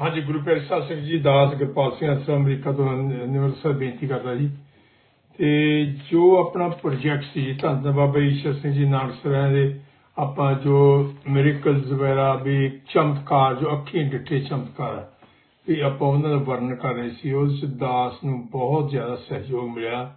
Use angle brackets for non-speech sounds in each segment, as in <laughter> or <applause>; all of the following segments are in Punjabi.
ਹਾਂਜੀ, ਗੁਰੂ ਪਿਆਰੇ ਸਾਹਿਬ ਸਿੰਘ ਜੀ, ਦਾਸ ਕਿਰਪਾਲ ਸਿੰਘ ਅਸਰ ਅਮਰੀਕਾ ਤੋਂ ਨਿਵਰਸਰ ਬੇਨਤੀ ਕਰਦਾ ਜੀ। ਤੇ ਜੋ ਆਪਣਾ ਪ੍ਰੋਜੈਕਟ ਸੀ ਧੰਨ ਬਾਬਾ ਈਸ਼ਰ ਸਿੰਘ ਜੀ, ਨਾਨਕ ਦੇ। ਆਪਾਂ ਜੋ ਮਿਰੇਕਲਸ ਵਗੈਰਾ ਵੀ ਚਮਤਕਾਰ, ਜੋ ਅੱਖੀਂ ਡਿੱਠੇ ਚਮਤਕਾਰ, ਵੀ ਆਪਾਂ ਉਹਨਾਂ ਦਾ ਵਰਣਨ ਕਰ ਰਹੇ ਸੀ, ਉਸ ਦਾਸ ਨੂੰ ਬਹੁਤ ਜ਼ਿਆਦਾ ਸਹਿਯੋਗ ਮਿਲਿਆ।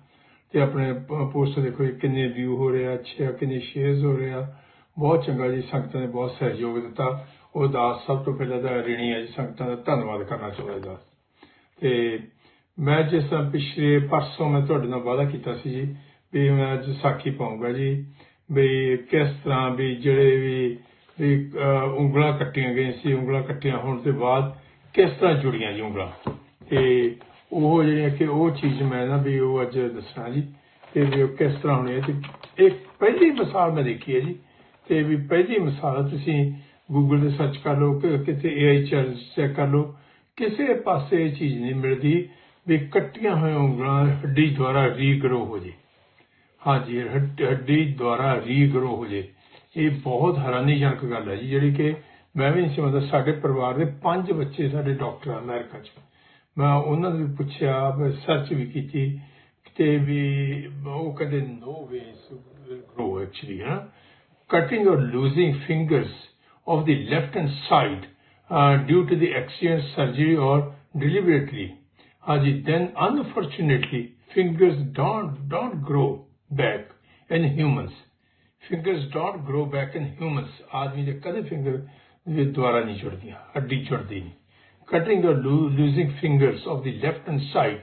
ਤੇ ਆਪਣੇ ਪੋਸਟ ਦੇਖੋ ਕਿੰਨੇ ਵਿਊ ਹੋ ਰਿਹਾ, ਅੱਛੇ ਆ, ਕਿੰਨੇ ਸ਼ੇਅਰਸ ਹੋ ਰਿਹਾ। ਬਹੁਤ ਚੰਗਾ ਜੀ, ਸੰਗਤਾਂ ਨੇ ਬਹੁਤ ਸਹਿਯੋਗ ਦਿੱਤਾ। ਉਹ ਦਾਸ ਸਭ ਤੋਂ ਪਹਿਲਾਂ ਤਾਂ ਰਿਣੀ ਹੈ ਜੀ, ਸੰਗਤਾਂ ਦਾ ਧੰਨਵਾਦ ਕਰਨਾ ਚਾਹੁੰਦਾ ਦਾਸ। ਤੇ ਮੈਂ ਜਿਸ ਤਰ੍ਹਾਂ ਪਿਛਲੇ ਪਰਸੋਂ ਮੈਂ ਤੁਹਾਡੇ ਨਾਲ ਵਾਅਦਾ ਕੀਤਾ ਸੀ ਜੀ, ਵੀ ਮੈਂ ਅੱਜ ਸਾਖੀ ਪਾਉਂਗਾ ਜੀ, ਵੀ ਕਿਸ ਤਰ੍ਹਾਂ ਵੀ ਜਿਹੜੇ ਵੀ ਵੀ ਉਂਗਲਾਂ ਕੱਟੀਆਂ ਗਈਆਂ ਸੀ, ਉਂਗਲਾਂ ਕੱਟੀਆਂ ਹੋਣ ਤੋਂ ਬਾਅਦ ਕਿਸ ਤਰ੍ਹਾਂ ਜੁੜੀਆਂ ਜੀ ਉਂਗਲਾਂ। ਤੇ ਉਹ ਜਿਹੜੀਆਂ ਕਿ ਉਹ ਚੀਜ਼ ਮੈਂ ਨਾ ਵੀ ਉਹ ਅੱਜ ਦੱਸਣਾ ਜੀ, ਤੇ ਵੀ ਉਹ ਕਿਸ ਤਰ੍ਹਾਂ ਹੋਣੀ ਹੈ, ਤੇ ਇੱਕ ਪਹਿਲੀ ਮਿਸਾਲ ਮੈਂ ਦੇਖੀ ਹੈ ਜੀ, ਤੇ ਵੀ ਪਹਿਲੀ ਮਿਸਾਲ ਤੁਸੀਂ ਗੂਗਲ ਤੇ ਸਰਚ ਕਰ ਲਓ ਕਿ ਕਿਤੇ AI ਚੈੱਕ ਕਰ ਲਓ। ਕਿਸੇ ਪਾਸੇ ਇਹ ਚੀਜ਼ ਨਹੀਂ ਮਿਲਦੀ ਵੀ ਕੱਟੀਆਂ ਹੋਈਆਂ ਉਂਗਲਾਂ ਹੱਡੀ ਦੁਆਰਾ ਰੀਗਰੋ ਹੋ ਜੇ। ਹਾਂਜੀ, ਹੱਡ- ਹੱਡੀ ਦੁਆਰਾ ਰੀਗਰੋ ਹੋ ਜੇ। ਇਹ ਬਹੁਤ ਹੈਰਾਨੀਜਨਕ ਗੱਲ ਹੈ ਜੀ, ਜਿਹੜੀ ਕਿ ਮੈਂ ਵੀ ਨਹੀਂ ਸਮਝਦਾ ਸਾਡੇ ਪਰਿਵਾਰ ਦੇ ਪੰਜ ਬੱਚੇ ਸਾਡੇ ਡਾਕਟਰ ਆ ਅਮਰੀਕਾ 'ਚ। ਮੈਂ ਉਹਨਾਂ ਨੂੰ ਵੀ ਪੁੱਛਿਆ ਸਰਚ ਵੀ ਕੀਤੀ ਤੇ ਵੀ ਉਹ ਕਹਿੰਦੇ ਨੋ ਵੇ ਗਰੋ ਐਕਚੁਅਲੀ ਹੈ। Cutting or losing fingers of the left hand side uh, due to the accident surgery or deliberately Haji, then unfortunately fingers don't don't grow back in humans fingers don't grow back in humans ਆਦਮੀ ਦੇ ਕਦੇ ਫਿੰਗਰ ਵੀ ਦੁਆਰਾ ਨਹੀਂ ਜੁੜਦੀਆਂ ਹੱਡੀ ਜੁੜਦੀ ਨਹੀਂ cutting or lo- losing fingers of the left hand side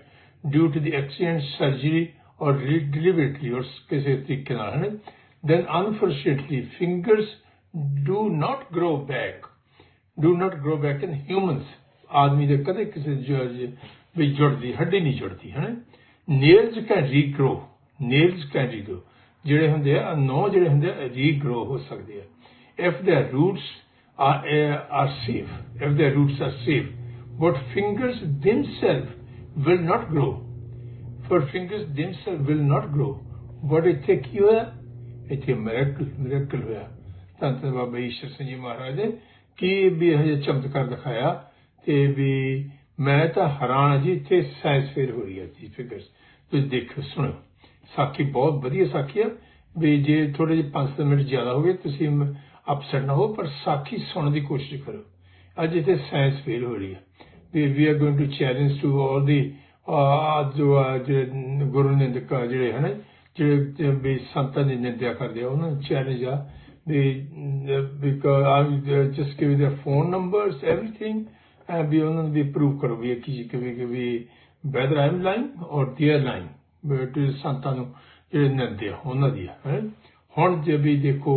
due to the accident surgery or re- deliberately or ਕਿਸੇ ਤਰੀਕੇ ਨਾਲ ਹੈ ਨਾ, then unfortunately fingers do not grow back do not grow back in humans ਆਦਮੀ ਦੇ ਕਦੇ ਕਿਸੇ ਜ- ਜ- ਵੀ ਜੁੜਦੀ ਹੱਡੀ ਨਹੀਂ ਜੁੜਦੀ ਹੈ nails can regrow nails can regrow ਜਿਹੜੇ ਹੁੰਦੇ ਆ ਨੋ ਜਿਹੜੇ ਹੁੰਦੇ ਆ ਰੀਗਰੋ ਹੋ ਸਕਦੇ ਆ if their roots are uh, are safe if their roots are safe but fingers themselves will not grow for fingers themselves will not grow but ਇੱਥੇ ਕੀ ਹੋਇਆ ਇੱਥੇ ਮਿਰੇਕਲ ਮਿਰੇਕਲ ਹੋਇਆ ਧੰਨ ਧੰਨ ਬਾਬਾ ਈਸ਼ਰ ਸਿੰਘ ਜੀ ਮਹਾਰਾਜ ਨੇ ਕੀ ਵੀ ਇਹ ਜਿਹਾ ਚਮਤਕਾਰ ਦਿਖਾਇਆ ਤੇ ਵੀ ਮੈਂ ਤਾਂ ਹੈਰਾਨ ਹਾਂ ਜੀ, ਇੱਥੇ ਸਾਇੰਸ ਫੇਰ ਹੋ ਰਹੀ ਹੈ ਜੀ ਫਿਗਰਸ ਤੁਸੀਂ ਦੇਖੋ ਸੁਣੋ ਸਾਖੀ ਬਹੁਤ ਵਧੀਆ ਸਾਖੀ ਆ। ਵੀ ਜੇ ਥੋੜੇ ਜਿਹੇ 5 ਮਿੰਟ ਜ਼ਿਆਦਾ ਹੋ ਗਏ, ਤੁਸੀਂ ਅਪਸੈਟ ਨਾ ਹੋ, ਪਰ ਸਾਖੀ ਸੁਣਨ ਦੀ ਕੋਸ਼ਿਸ਼ ਕਰੋ ਅੱਜ ਇੱਥੇ ਸਾਇੰਸ ਫੇਲ ਹੋ ਰਹੀ ਹੈ ਵੀ we are going to challenge to all the ਜੋ ਆ, ਜਿਹੜੇ ਗੁਰੂ ਨਿੰਦਕ ਆ, ਜਿਹੜੇ ਹਨ, ਜਿਹੜੇ, ਵੀ ਸੰਤਾਂ ਦੀ ਨਿੰਦਿਆ ਕਰਦੇ ਆ, ਉਹਨਾਂ ਨੂੰ ਚੈਲੰਜ ਆ। They because I just give their phone numbers, everything, and we only we prove ਕਰੋ ਵੀ ਇਹ ਕੀ ਕਿ ਵੀ ਕਿ ਵੀ whether lying or they are lying. But ਸੰਤਾਂ ਨੂੰ ਜਿਹੜੇ ਨਿੰਦੇ ਆ ਉਹਨਾਂ ਦੀ ਹੈ ਹੁਣ ਜੇ ਵੀ ਦੇਖੋ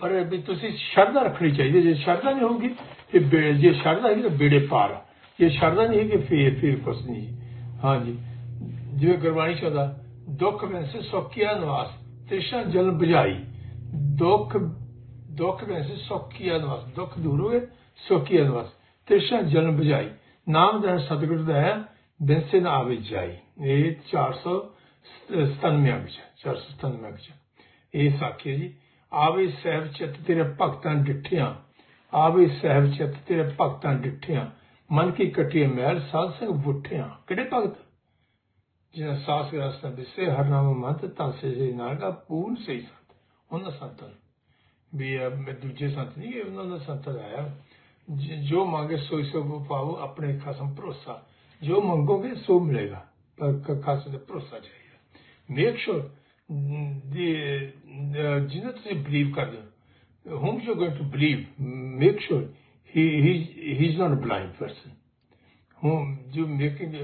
ਪਰ ਵੀ ਤੁਸੀਂ ਸ਼ਰਧਾ ਰੱਖਣੀ ਚਾਹੀਦੀ ਜੇ ਸ਼ਰਧਾ ਨਹੀਂ ਹੋਊਗੀ ਤੇ ਬੇ- ਜੇ ਸ਼ਰਧਾ ਹੈਗੀ ਤਾਂ ਬੇੜੇ ਪਾਰ ਜੇ ਸ਼ਰਧਾ ਨਹੀਂ ਹੈਗੀ ਫੇਰ ਫੇਰ ਕੁਛ ਨਹੀਂ ਹਾਂਜੀ ਜਿਵੇਂ ਗੁਰਬਾਣੀ ਸ਼ਬਦ ਆ, ਦੁੱਖ ਵੈਸੇ ਸੋਕਿਆ ਨਵਾਸ ਤ੍ਰਿਸ਼ਨਾ ਜਲ ਬੁਝਾਈ ਦੁੱਖ ਦੁੱਖ ਵੈਸੇ ਸੌਕੀਆ ਨਿਵਾਸ। ਦੁੱਖ ਦੂਰ ਹੋਏ ਸੌਕੀਆ ਨਿਵਾਸ। ਤ੍ਰਿਸ਼ਨਾ ਜਨਮ ਬੁਝਾਈ। ਨਾਮ ਦਾ ਸਤਿਗੁਰ ਦਾ ਹੈ, ਬਿਨਸੇ ਨਾ ਆਵੇ ਜਾਈ। ਇਹ 497 ਵਿੱਚ 497 ਵਿੱਚ ਇਹ ਸਾਖੀ ਜੀ। ਆਵੇ ਸਹਿਬ ਚਿਤ ਤੇਰੇ ਭਗਤਾਂ ਡਿਠਿਆ। ਆਵੇ ਸਹਿਬ ਚਿਤ ਤੇਰੇ ਭਗਤਾਂ ਡਿਠਿਆ। ਮਨ ਕੀ ਕਟਿਏ ਮਹਿਲ, ਸਾਧ ਸੰਗ ਬੁੱਠਿਆ। ਕਿਹੜੇ ਭਗਤ? ਜਿਹੜਾ ਸਾਸ ਰਸਤਾ ਦਿਸੇ ਹਰ ਨਾਮ ਮੰਤ ਤਾਂ ਸੇ ਜੀ ਨਾਗਾ ਪੂਰਨ ਸਹੀ ਸੰਤ ਉਹਨਾਂ ਸੰਤਾਂ ਨੂੰ। ਵੀ ਇਹ ਮੈਂ ਦੂਜੇ ਸੰਤ ਨਹੀਂ ਇਹ ਉਹਨਾਂ ਦਾ ਸੰਤ ਆਇਆ ਜ- ਜੋ ਮੰਗੇ ਸੋਈ ਸੋ ਪਾਓ ਆਪਣੇ ਖਸਮ ਭਰੋਸਾ ਜੋ ਮੰਗੋਗੇ ਸੋ ਮਿਲੇਗਾ ਪਰ ਕ- ਖਾਸ ਤੇ ਭਰੋਸਾ ਚਾਹੀਦਾ ਮੇਕ ਸ਼ੋਰ ਦੀ ਜਿਹਨਾਂ ਤੁਸੀਂ ਬਲੀਵ ਕਰਦੇ ਹੋ whom you're going to believe make sure he he he's not a blind person whom you making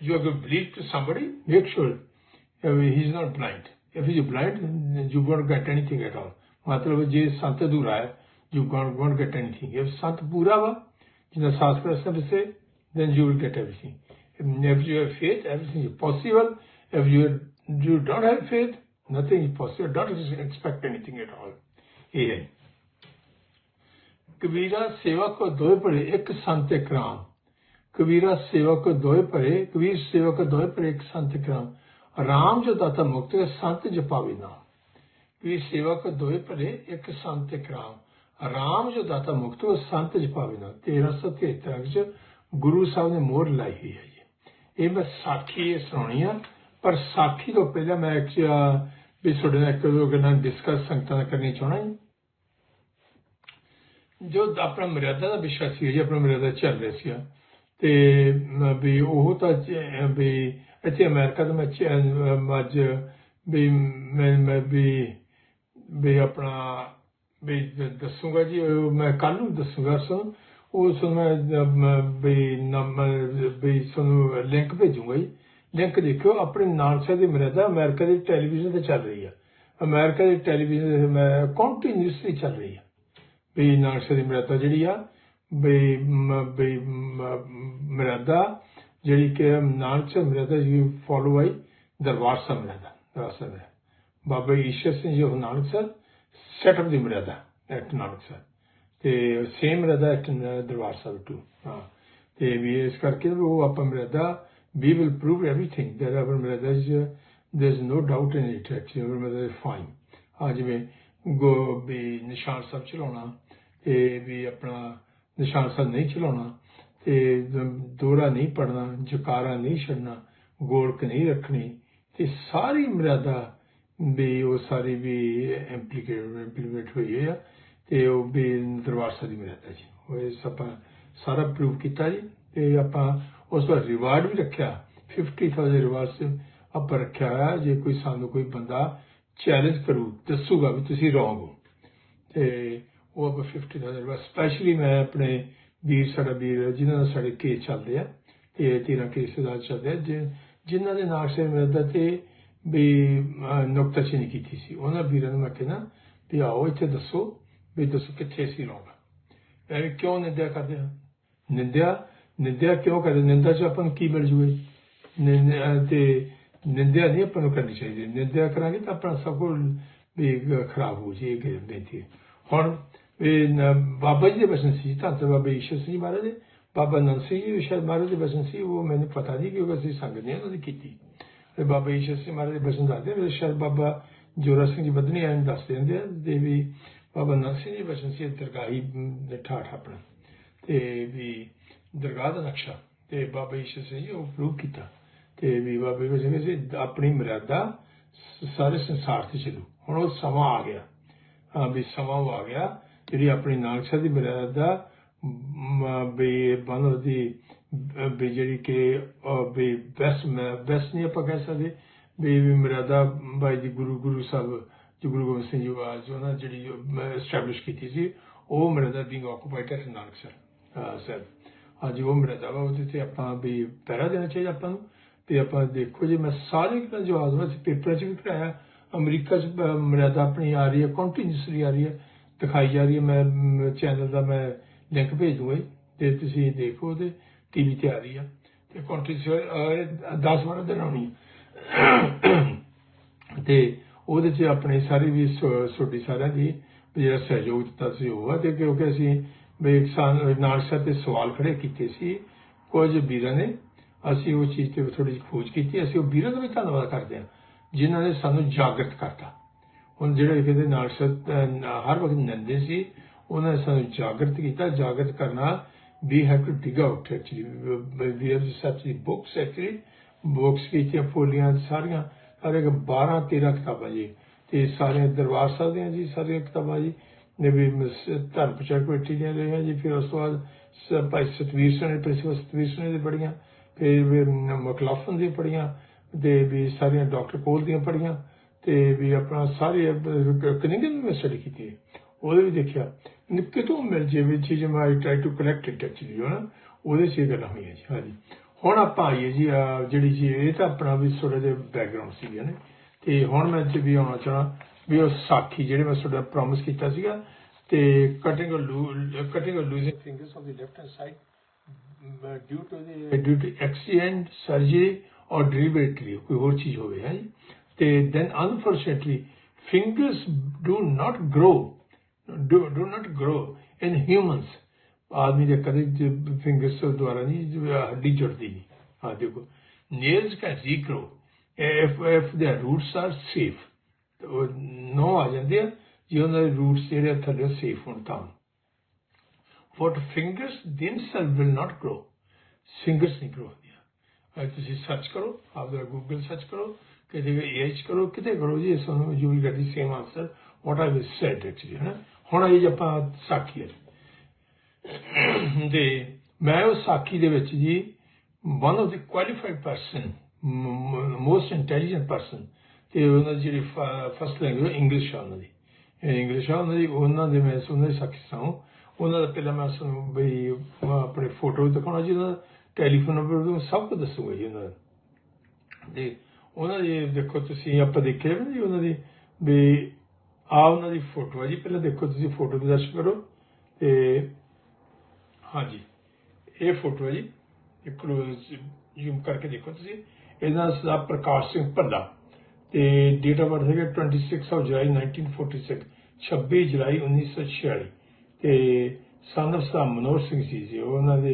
you are going to believe to somebody make sure uh, he's not blind if he's blind then you won't get anything at all ਮਤਲਬ ਜੇ ਸੰਤ ਅਧੂਰਾ ਹੈ you won't, won't get anything if ਸੰਤ ਪੂਰਾ ਵਾ ਜਿਹਦਾ ਸਾਸ ਪ੍ਰਸਨ ਸੇ then you will get everything if you have faith everything is possible if you you don't have faith nothing is possible don't expect anything at all ਇਹ ਹੈ ਕਬੀਰਾ ਸੇਵਾ ਕੋ ਦੋਏ ਪੜੇ ਇੱਕ ਸੰਤ ਇੱਕ ਰਾਮ ਕਬੀਰਾ ਸੇਵਾ ਕੋ ਦੋਏ ਪੜੇ ਕਬੀਰ ਸੇਵਾ ਕੋ ਦੋਏ ਪੜੇ ਇੱਕ ਸੰਤ ਇੱਕ ਰਾਮ ਜੋ ਦਾਤਾ ਮੁਕਤ ਸੰਤ ਜਪਾਵੇ ਨਾਮ ਕਬੀਰ ਸੇਵਾ ਕੋ ਦੋਏ ਇੱਕ ਸੰਤ ਇੱਕ ਰਾਮ ਰਾਮ ਜੋ ਦਾਤਾ ਮੁਕਤ ਸੰਤ ਜ ਪਾਵੇ 1373 ਵਿੱਚ ਗੁਰੂ ਸਾਹਿਬ ਨੇ ਮੋਹਰ ਲਾਈ ਹੋਈ ਹੈ ਜੀ। ਇਹ ਮੈਂ ਸਾਖੀ ਸੁਣਾਉਣੀ ਆ, ਪਰ ਸਾਖੀ ਤੋਂ ਪਹਿਲਾਂ ਮੈਂ ਇੱਕ ਵੀ ਤੁਹਾਡੇ ਨਾਲ ਇੱਕ ਦੋ ਡਿਸਕਸ ਸੰਗਤਾਂ ਨਾਲ ਕਰਨੀ ਚਾਹਣਾ ਜੀ। ਜੋ ਆਪਣਾ ਮਰਿਆਦਾ ਦਾ ਵਿਸ਼ਾ ਸੀ ਜੀ ਆਪਣਾ ਮਰਿਆਦਾ ਚੱਲ ਰਿਹਾ ਸੀ ਤੇ ਵੀ ਉਹ ਤਾਂ ਵੀ ਇੱਥੇ ਅਮਰੀਕਾ ਤੋਂ ਮੈਂ ਚ- ਅੱਜ ਵੀ ਮੈਂ ਮੈਂ ਵੀ ਵੀ ਆਪਣਾ ਵੀ ਦੱਸੂਗਾ ਜੀ ਉਹ ਮੈਂ ਕੱਲ ਨੂੰ ਦੱਸੂਗਾ ਸੋ ਉਸ ਮੈਂ ਵੀ ਨੰਬਰ ਵੀ ਤੁਹਾਨੂੰ ਲਿੰਕ ਭੇਜੂਗਾ ਜੀ ਲਿੰਕ ਦੇਖਿਓ ਆਪਣੇ ਨਾਨਸਾ ਦੀ ਮਰਿਆਦਾ ਅਮਰੀਕਾ ਦੇ ਟੈਲੀਵਿਜ਼ਨ ਤੇ ਚੱਲ ਰਹੀ ਆ ਅਮਰੀਕਾ ਦੇ ਟੈਲੀਵਿਜ਼ਨ ਤੇ ਮੈਂ ਕੰਟੀਨਿਊਸਲੀ ਚੱਲ ਰਹੀ ਆ ਵੀ ਨਾਨਸ਼ਾ ਦੀ ਮਰਿਆਦਾ ਜਿਹੜੀ ਆ ਵੀ ਮ- ਵੀ ਮਰਿਆਦਾ ਜਿਹੜੀ ਕਿ ਨਾਨਕਸ਼ਾਹ ਮਰਿਆਦਾ ਜੀ ਫੋਲੋ ਬਾਈ ਦਰਬਾਰ ਸਾਹਿਬ ਮਰਿਆਦਾ ਦਰਬਾਰ ਸਾਹਿਬ ਹੈ। ਬਾਬਾ ਈਸ਼ਰ ਸਿੰਘ ਜੀ ਨਾਨਕ ਨਾਨਕਸ਼ਾਹ ਸੈਟ ਅਪ ਦੀ ਮਰਿਆਦਾ ਐਟ ਨਾਨਕ ਨਾਨਕਸ਼ਾਹ ਤੇ ਸੇਮ ਮਰਿਆਦਾ ਐਟ ਦਰਬਾਰ ਸਾਹਿਬ ਟੂ ਹਾਂ। ਤੇ ਵੀ ਇਸ ਕਰਕੇ ਉਹ ਆਪਾਂ ਮਰਿਆਦਾ we will prove everything that our meriada is uh, there's no doubt in it actually our meriada is fine ਆ ਜਿਵੇਂ ਗੋ ਵੀ ਨਿਸ਼ਾਨ ਸਾਹਿਬ ਚਲਾਉਣਾ ਤੇ ਵੀ ਆਪਣਾ ਨਿਸ਼ਾਨ ਸਾਹਿਬ ਨਹੀਂ ਚਲਾਉਣਾ ਤੇ ਦੋਹਰਾ ਨਹੀਂ ਪੜਨਾ ਜਕਾਰਾ ਨਹੀਂ ਛੱਡਣਾ, ਗੋਲਕ ਨਹੀਂ ਰੱਖਣੀ, ਤੇ ਸਾਰੀ ਮਰਿਆਦਾ ਵੀ ਉਹ ਸਾਰੀ ਵੀ ਇੰਪਲੀਕੇਟ ਇੰਪਲੀਮੈਂਟ ਹੋਈ ਹੈ ਤੇ ਉਹ ਵੀ ਦਰਬਾਰ ਸਾਹਿਬ ਦੀ ਮਰਿਆਦਾ ਜੀ। ਉਹ ਇਸ ਆਪਾਂ ਸਾਰਾ ਪ੍ਰੂਵ ਕੀਤਾ ਜੀ, ਤੇ ਆਪਾਂ ਉਸ ਦਾ ਰਿਵਾਰਡ ਵੀ ਰੱਖਿਆ 50000 ਰਿਵਾਰਡ ਆਪਾਂ ਰੱਖਿਆ ਹੋਇਆ, ਜੇ ਕੋਈ ਸਾਨੂੰ ਕੋਈ ਬੰਦਾ ਚੈਲੰਜ ਕਰੂ, ਦੱਸੂਗਾ ਵੀ ਤੁਸੀਂ ਰੋਂਗ ਹੋ। ਤੇ ਉਹ ਆਪਾਂ 50000 ਰਿਵਾਰਡ ਸਪੈਸ਼ਲੀ ਮੈਂ ਆਪਣੇ ਵੀਰ ਸਾਡਾ ਵੀਰ, ਜਿਨ੍ਹਾਂ ਨਾਲ ਸਾਡੇ ਕੇਸ ਚੱਲਦੇ ਆ, ਤੇ ਤੇਰਾ ਕੇਸ ਦਾ ਚੱਲਦੇ ਆ, ਜਿ- ਜਿਨ੍ਹਾਂ ਦੇ ਨਾਲ ਸੇ ਮਿਲਦਾ ਤੇ ਵੀ ਨੁਕਤਾਚੀਨੀ ਕੀਤੀ ਸੀ। ਉਹਨਾਂ ਵੀਰਾਂ ਨੂੰ ਮੈਂ ਕਹਿੰਦਾ ਵੀ ਆਓ ਇੱਥੇ ਦੱਸੋ ਵੀ ਦੱਸੋ ਕਿੱਥੇ ਸੀ ਰੋਂਗ ਐਵੇਂ ਕਿਉਂ ਨਿੰਦਿਆ ਕਰਦੇ ਹਾਂ ਨਿੰਦਿਆ ਨਿੰਦਿਆ ਕਿਉਂ ਕਰਦੇ? ਨਿੰਦਾ ਚ ਆਪਾਂ ਨੂੰ ਕੀ ਮਿਲ ਜੂਏ? ਨਿੰਦਿਆ ਤੇ ਨਿੰਦਿਆ ਨਹੀਂ ਆਪਾਂ ਨੂੰ ਕਰਨੀ ਚਾਹੀਦੀ। ਨਿੰਦਿਆ ਕਰਾਂਗੇ ਤਾਂ ਆਪਣਾ ਸਭ ਕੁਝ ਵੀ ਖਰਾਬ ਹੋ ਜੀ ਇਹ ਬੇਨਤੀ ਹੈ। ਹੁਣ ਇਹ ਨ- ਬਾਬਾ ਜੀ ਦੇ ਬਚਨ ਸੀ ਤਾਂ ਤੇ ਬਾਬਾ ਈਸ਼ਰ ਸਿੰਘ ਜੀ ਮਹਾਰਾਜ ਦੇ ਬਾਬਾ ਨੰਦ ਸਿੰਘ ਜੀ ਸ਼ਾਇਦ ਮਹਾਰਾਜ ਦੇ ਵਚਨ ਸੀ ਉਹ ਮੈਨੂੰ ਪਤਾ ਨਹੀਂ ਕਿਉਂਕਿ ਅਸੀਂ ਸੰਗਤ ਨਹੀਂ ਉਹਨਾਂ ਦੀ ਕੀਤੀ ਤੇ ਬਾਬਾ ਈਸ਼ਰ ਸਿੰਘ ਮਹਾਰਾਜ ਦੇ ਵਚਨ ਦੱਸਦੇ ਆ ਸ਼ਾਇਦ ਬਾਬਾ ਜੋਰਾ ਸਿੰਘ ਜੀ ਬਦਨੀ ਆਏ ਦੱਸ ਦਿੰਦੇ ਆ ਤੇ ਵੀ ਬਾਬਾ ਨੰਦ ਸਿੰਘ ਜੀ ਵਚਨ ਸੀ ਦਰਗਾਹੀ ਦੇ ਠਾਠ ਆਪਣਾ ਤੇ ਵੀ ਦਰਗਾਹ ਦਾ ਨਕਸ਼ਾ ਤੇ ਬਾਬਾ ਈਸ਼ਰ ਸਿੰਘ ਜੀ ਉਹ ਪ੍ਰੂਵ ਕੀਤਾ ਤੇ ਵੀ ਬਾਬਾ ਈਸ਼ਰ ਸਿੰਘ ਜੀ ਆਪਣੀ ਮਰਿਆਦਾ ਸਾਰੇ ਸੰਸਾਰ ਤੇ ਚੱਲੂ ਹੁਣ ਉਹ ਸਮਾਂ ਆ ਗਿਆ ਹਾਂ ਵੀ ਸਮਾਂ ਉਹ ਆ ਗਿਆ ਜਿਹੜੀ ਆਪਣੀ ਨਾਨਕਸ਼ਾ ਦੀ ਮਰਿਆਦਾ ਮ- ਵੀ ਬਨੋ ਦੀ ਵੀ ਜਿਹੜੀ ਕਿ ਵੀ ਬੈਸਟ ਬੈਸਟ ਨਹੀਂ ਆਪਾਂ ਕਹਿ ਸਕਦੇ, ਵੀ ਮਰਿਆਦਾ ਬਾਈ ਜੀ ਗੁਰੂ ਗੁਰੂ ਸਾਹਿਬ, ਜੋ ਗੁਰੂ ਗੋਬਿੰਦ ਸਿੰਘ ਜੀ ਵਾਜ ਉਹਨਾਂ ਜਿਹੜੀ ਐਸਟੈਬਲਿਸ਼ ਕੀਤੀ ਸੀ, ਉਹ ਮਰਿਆਦਾ being occupied at Nanaksha Sahib. ਅੱਜ ਉਹ ਮਰਿਆਦਾ ਵਾ ਉਹਦੇ ਤੇ ਆਪਾਂ ਵੀ ਪਹਿਰਾ ਦੇਣਾ ਚਾਹੀਦਾ ਆਪਾਂ ਨੂੰ, ਤੇ ਆਪਾਂ ਦੇਖੋ ਜੇ ਮੈਂ ਸਾਰੇ ਕਿਤੇ ਜਵਾਬ ਵਿੱਚ ਪੇਪਰ 'ਚ ਵੀ ਪੜਾਇਆ ਅਮਰੀਕਾ 'ਚ ਮਰਿਆਦਾ ਆਪਣੀ ਆ ਰਹੀ ਹੈ ਕੰਟੀਨਿਊਸਲੀ ਆ ਰਹੀ ਹੈ ਦਿਖਾਈ ਜਾ ਰਹੀ ਹੈ। ਮੈਂ ਚੈਨਲ ਦਾ ਮੈਂ ਲਿੰਕ ਭੇਜ ਦੂੰਗਾ ਜੀ, ਤੇ ਤੁਸੀਂ ਦੇਖੋ ਉਹਦੇ ਟੀਵੀ ਤੇ ਆ ਰਹੀ ਆ। ਤੇ ਕੰਟੀਨਿਊਸਲੀ 10 12 ਦਿਨ ਆਉਣੀ ਹੈ ਤੇ ਉਹਦੇ 'ਚ ਆਪਣੇ ਸਾਰੇ ਵੀ ਛੋਟੀ ਸਾਰਿਆਂ ਦੀ ਜਿਹੜਾ ਸਹਿਯੋਗ ਦਿੱਤਾ ਸੀ ਉਹ ਆ। ਤੇ ਕਿਉਂਕਿ ਅਸੀਂ ਵੀ ਨਾਲ ਤੇ ਸਵਾਲ ਖੜੇ ਕੀਤੇ ਸੀ ਕੁਝ ਵੀਰਾਂ ਨੇ ਅਸੀਂ ਉਹ ਚੀਜ਼ ਤੇ ਥੋੜੀ ਜਿਹੀ ਖੋਜ ਕੀਤੀ ਅਸੀਂ ਉਹ ਵੀਰਾਂ ਦਾ ਵੀ ਧੰਨਵਾਦ ਕਰਦੇ ਹਾਂ ਜਿਨ੍ਹਾਂ ਨੇ ਸਾਨੂੰ ਜਾਗਰਤ ਕਰਤਾ। ਹੁਣ ਜਿਹੜੇ ਕਹਿੰਦੇ ਨਾਲ ਹਰ ਵਕਤ ਨੰਦੇ ਸੀ, ਉਹਨਾਂ ਨੇ ਸਾਨੂੰ ਜਾਗਰਤ ਕੀਤਾ। ਜਾਗਰਤ ਕਰਨਾ, we have to dig out, actually. We have such books, actually. Books ਕੀਤੀਆਂ ਫੋਲੀਆਂ ਸਾਰੀਆਂ ਸਾਰੇ 12 13 ਕਿਤਾਬਾਂ ਜੀ। ਤੇ ਸਾਰੇ ਦਰਬਾਰ ਸਾਹਿਬ ਦੀਆਂ ਜੀ, ਸਾਰੀਆਂ ਕਿਤਾਬਾਂ ਜੀ। ਨੇ ਵੀ ਧਰਮ ਪ੍ਰਚਾਰ ਕਮੇਟੀ ਦੀਆਂ ਰਹੀਆਂ ਜੀ। ਫਿਰ ਉਸ ਤੋਂ ਬਾਅਦ ਭਾਈ ਸਤਵੀਰ ਸਿੰਘ ਨੇ ਪ੍ਰਿੰਸੀਪਲ ਸਤਵੀਰ ਸਿੰਘ ਦੇ ਪੜੀਆਂ ਫਿਰ ਮਕਲਾਫਨ ਦੀ ਪੜੀਆਂ ਤੇ ਵੀ ਸਾਰੀਆਂ ਡਾਕਟਰ ਕੋਲ ਦੀਆਂ ਪੜੀਆਂ ਤੇ ਵੀ ਆਪਣਾ ਸਾਰੇ ਕਨਿੰਗਨ ਵਿੱਚ ਸਟੱਡੀ ਕੀਤੀ ਹੈ। ਉਹਦੇ ਵੀ ਦੇਖਿਆ ਨਿੱਕੇ ਮਿਲ ਜੇ ਵੀ ਚੀਜ਼ ਮੈਂ try to collect it actually ਹਨਾ ਉਹਦੇ 'ਚ ਗੱਲਾਂ ਹੋਈਆਂ ਜੀ, ਹਾਂਜੀ। ਹੁਣ ਆਪਾਂ ਆਈਏ ਜੀ ਜਿਹੜੀ ਜੀ, ਇਹ ਤਾਂ ਆਪਣਾ ਵੀ ਥੋੜਾ ਜਿਹਾ ਬੈਕਗ੍ਰਾਉਂਡ ਸੀਗਾ ਨੇ? ਤੇ ਹੁਣ ਮੈਂ ਜੀ ਵੀ ਆਉਣਾ ਚਾਹਣਾ ਵੀ ਉਹ ਸਾਖੀ ਜਿਹੜੇ ਮੈਂ ਤੁਹਾਡਾ ਪ੍ਰੋਮਿਸ ਕੀਤਾ ਸੀਗਾ, ਤੇ cutting cutting losing fingers on the left hand side due to the due to accident surgery or delivery ਕੋਈ ਹੋਰ ਚੀਜ਼ ਹੋਵੇ, ਹੈ ਜੀ? ਤੇ then unfortunately fingers do not grow do, do not grow in humans ਆਦਮੀ ਦੇ ਕਦੇ ਫਿੰਗਰਸ ਦੁਆਰਾ ਨਹੀਂ ਜਿਵੇਂ ਹੱਡੀ ਜੁੜਦੀ ਨਹੀਂ ਆ ਦੇਖੋ nails can regrow if if their roots are safe ਨੋ ਆ ਜਾਂਦੇ ਆ ਜੇ ਉਹਨਾਂ ਦੇ ਰੂਟਸ ਜਿਹੜੇ ਥੱਲੇ ਸੇਫ ਹੋਣ ਤਾਂ what fingers themselves will not grow fingers ਨਹੀਂ grow ਹੁੰਦੀਆਂ ਅੱਜ ਤੁਸੀਂ ਸਰਚ ਕਰੋ ਆਪਦਾ ਗੂਗਲ ਸਰਚ ਕਰੋ ਕਿਤੇ ਏਆਈ ਕਰੋ, ਕਿਤੇ ਕਰੋ ਜੀ, ਇਸ ਨੂੰ you will get the same answer what I will said actually ਹੈ ਹੁਣ ਇਹ ਆਪਾਂ ਸਾਖੀ ਹੈ ਤੇ ਮੈਂ ਉਹ ਸਾਖੀ ਦੇ ਵਿੱਚ ਜੀ one of the qualified person most intelligent person ਤੇ ਉਹਨਾਂ ਦੀ ਜਿਹੜੀ ਫਸਟ ਲੈਂਗੁਏਜ ਇੰਗਲਿਸ਼ ਆ ਉਹਨਾਂ ਦੀ। ਇੰਗਲਿਸ਼ ਆ ਉਹਨਾਂ ਦੀ, ਉਹਨਾਂ ਦੇ ਮੈਂ ਉਹਨਾਂ ਸਾਖੀ ਸਾਂ ਉਹਨਾਂ ਦਾ ਪਹਿਲਾਂ ਮੈਂ ਤੁਹਾਨੂੰ ਬਈ ਆਪਣੇ ਫੋਟੋ ਦਿਖਾਉਣਾ ਜੀ ਉਹਨਾਂ ਦਾ ਟੈਲੀਫੋਨ ਨੰਬਰ ਸਭ ਕੁਝ ਦੱਸੂਗਾ ਜੀ ਉਹਨਾਂ ਦਾ। ਤੇ ਉਹਨਾਂ ਦੀ ਦੇਖੋ ਤੁਸੀਂ ਆਪਾਂ ਦੇਖਿਆ ਨਾ ਜੀ ਉਹਨਾਂ ਦੀ ਵੀ ਆ ਉਹਨਾਂ ਦੀ ਫੋਟੋ ਹੈ ਜੀ, ਪਹਿਲਾਂ ਦੇਖੋ ਤੁਸੀਂ ਫੋਟੋ ਦੇ ਦਰਸ਼ਨ ਕਰੋ ਤੇ ਹਾਂਜੀ ਇਹ ਫੋਟੋ ਹੈ ਜੀ ਇਹ ਕਲੋਜ਼ ਜ਼ੂਮ ਕਰਕੇ ਦੇਖੋ ਤੁਸੀਂ ਇਹਦਾ ਸਦਾ ਪ੍ਰਕਾਸ਼ ਸਿੰਘ ਭੱਲਾ ਤੇ ਡੇਟ ਆਫ ਬਰਥ ਹੈ 26 ਆਫ ਜੁਲਾਈ 1946 26 ਜੁਲਾਈ 1946 ਤੇ ਸਨ ਆਫ ਸਾ ਮਨੋਰ ਸਿੰਘ ਸੀ ਜੀ ਉਹਨਾਂ ਦੇ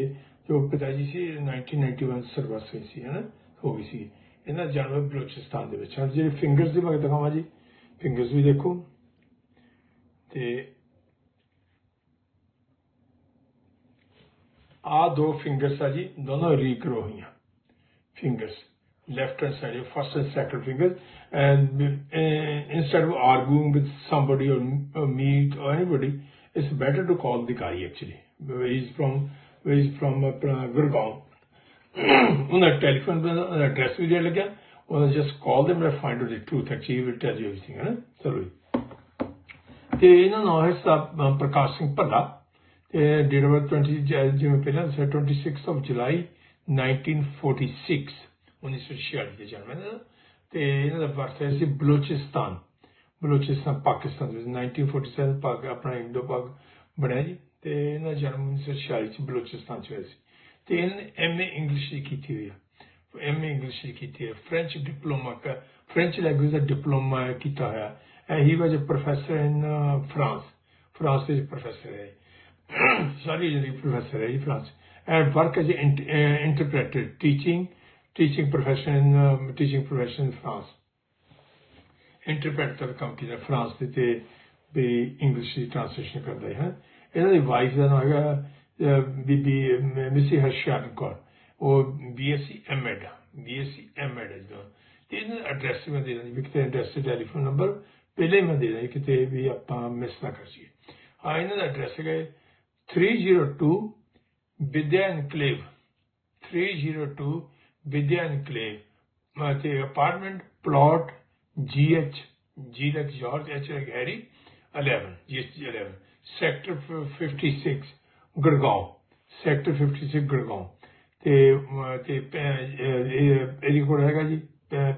ਜੋ ਪਿਤਾ ਜੀ ਸੀ 1991 ਸਰਵਿਸ ਹੋਈ ਸੀ, ਹਨਾ, ਹੋ ਗਈ ਸੀ। ਇਹਨਾਂ ਜਨਮ ਬਲੋਚਿਸਤਾਨ ਦੇ ਵਿੱਚ ਜਿਹੜੇ ਫਿੰਗਰਸ ਦੀ ਮੈਂ ਦਿਖਾਵਾਂ ਜੀ ਫਿੰਗਰਸ ਵੀ ਦੇਖੋ ਤੇ ਆ ਦੋ ਫਿੰਗਰਸ ਆ ਜੀ ਦੋਨੋਂ ਰੀਗਰੋ ਹੋਈਆਂ fingers left hand side, your first and second fingers, and uh, instead of arguing with somebody or, or me or anybody, it's better to call the guy actually. Where he's from, where he's from uh, Gurgaon. ਉਹਨਾਂ ਟੈਲੀਫੋਨ ਦਾ ਐਡਰੈਸ ਵੀ ਦੇਣ ਲੱਗਿਆ ਉਹਨਾਂ just call them and find out the truth actually he will tell you ਹੈ ਚਲੋ ਜੀ। ਤੇ ਇਹਨਾਂ ਦਾ ਨਾਮ ਹੈ ਪ੍ਰਕਾਸ਼ ਸਿੰਘ ਭੱਲਾ। ਤੇ ਡੇਟ ਆਫ 20 ਜਿਵੇਂ ਪਹਿਲਾਂ 26 ਆਫ ਜੁਲਾਈ 1946 1946 ਦੇ ਜਨਮ ਹੈ ਤੇ ਇਹਨਾਂ ਦਾ ਬਰਥ ਹੈ ਸੀ ਬਲੋਚਿਸਤਾਨ। ਬਲੋਚਿਸਤਾਨ, ਪਾਕਿਸਤਾਨ ਦੇ 1947 ਪਾਕ ਆਪਣਾ ਇੰਡੋ ਪਾਕ ਬਣਿਆ ਜੀ। ਤੇ ਇਹਨਾਂ ਦਾ ਜਨਮ 1946 ਚ ਬਲੋਚਿਸਤਾਨ ਚ ਹੋਇਆ ਸੀ। ਤੇ ਇਹਨੇ ਐਮਏ ਇੰਗਲਿਸ਼ ਦੀ ਕੀਤੀ ਹੋਈ ਹੈ ਐਮਏ ਇੰਗਲਿਸ਼ ਦੀ ਕੀਤੀ ਹੈ ਫ੍ਰੈਂਚ ਡਿਪਲੋਮਾ ਫ੍ਰੈਂਚ ਲੈਂਗੁਏਜ ਦਾ ਡਿਪਲੋਮਾ ਕੀਤਾ ਹੋਇਆ। And he was professor in France France ਵਿੱਚ ਪ੍ਰੋਫੈਸਰ ਹੈ ਸਾਰੀ ਜਿਹੜੀ ਪ੍ਰੋਫੈਸਰ ਹੈ France and work as interpreter teaching teaching profession in uh, teaching interpreter ਕੰਮ ਕੀਤਾ ਫਰਾਂਸ ਦੇ ਤੇ ਵੀ ਇੰਗਲਿਸ਼ ਦੀ ਟ੍ਰਾਂਸਲੇਸ਼ਨ ਕਰਦਾ ਹੈ। ਇਹਨਾਂ ਦੀ ਵਾਈਫ ਦਾ ਨਾਮ ਹੈਗਾ ਬੀਬੀ ਮਿਸੀ ਹਰਸ਼ਿਆਨ ਕੌਰ ਉਹ ਬੀਐਸਸੀ ਐਮਐਡ ਬੀਐਸਸੀ ਐਮਐਡ ਹੈ ਜੋ ਤੇ ਇਹਨਾਂ ਦਾ ਐਡਰੈਸ ਮੈਂ ਦੇ ਦਾਂ ਵੀ ਕਿਤੇ ਐਡਰੈਸ ਤੇ ਟੈਲੀਫੋਨ ਨੰਬਰ ਪਹਿਲੇ ਮੈਂ ਦੇ ਦਾਂ ਕਿਤੇ ਵੀ ਆਪਾਂ ਮਿਸ ਨਾ ਕਰ ਜਾਈਏ ਹਾਂ ਇਹਨਾਂ ਦਾ ਐਡਰੈਸ ਹੈਗਾ 302 ਵਿਦਿਆ ਐਨਕਲੇਵ 302 ਵਿਦਿਆ ਐਨਕਲੇਵ ਤੇ apartment plot GH G like George H like Harry 11 GH 11 sector 56 Gurgaon sector 56 Gurgaon ਤੇ ਤੇ ਇਹਦੀ ਕੋਲ ਹੈਗਾ ਜੀ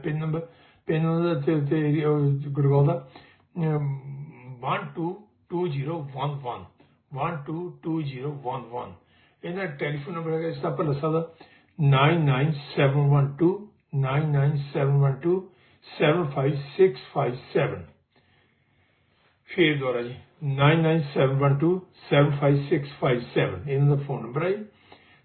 ਪਿਨ ਨੰਬਰ ਪਿਨ ਨੰਬਰ ਤੇ ਤੇ ਗੁੜਗਾਉਂ ਦਾ 122011 122011 ਇਹਦਾ ਟੈਲੀਫੋਨ ਨੰਬਰ ਹੈਗਾ ਇਸ ਦਾ ਭਲਾ ਦਾ 99712 99712 75657 ਫੇਰ ਦੁਆਰਾ ਜੀ। 99712 75657 ਇਹਨਾਂ ਦਾ ਫੋਨ ਨੰਬਰ ਹੈ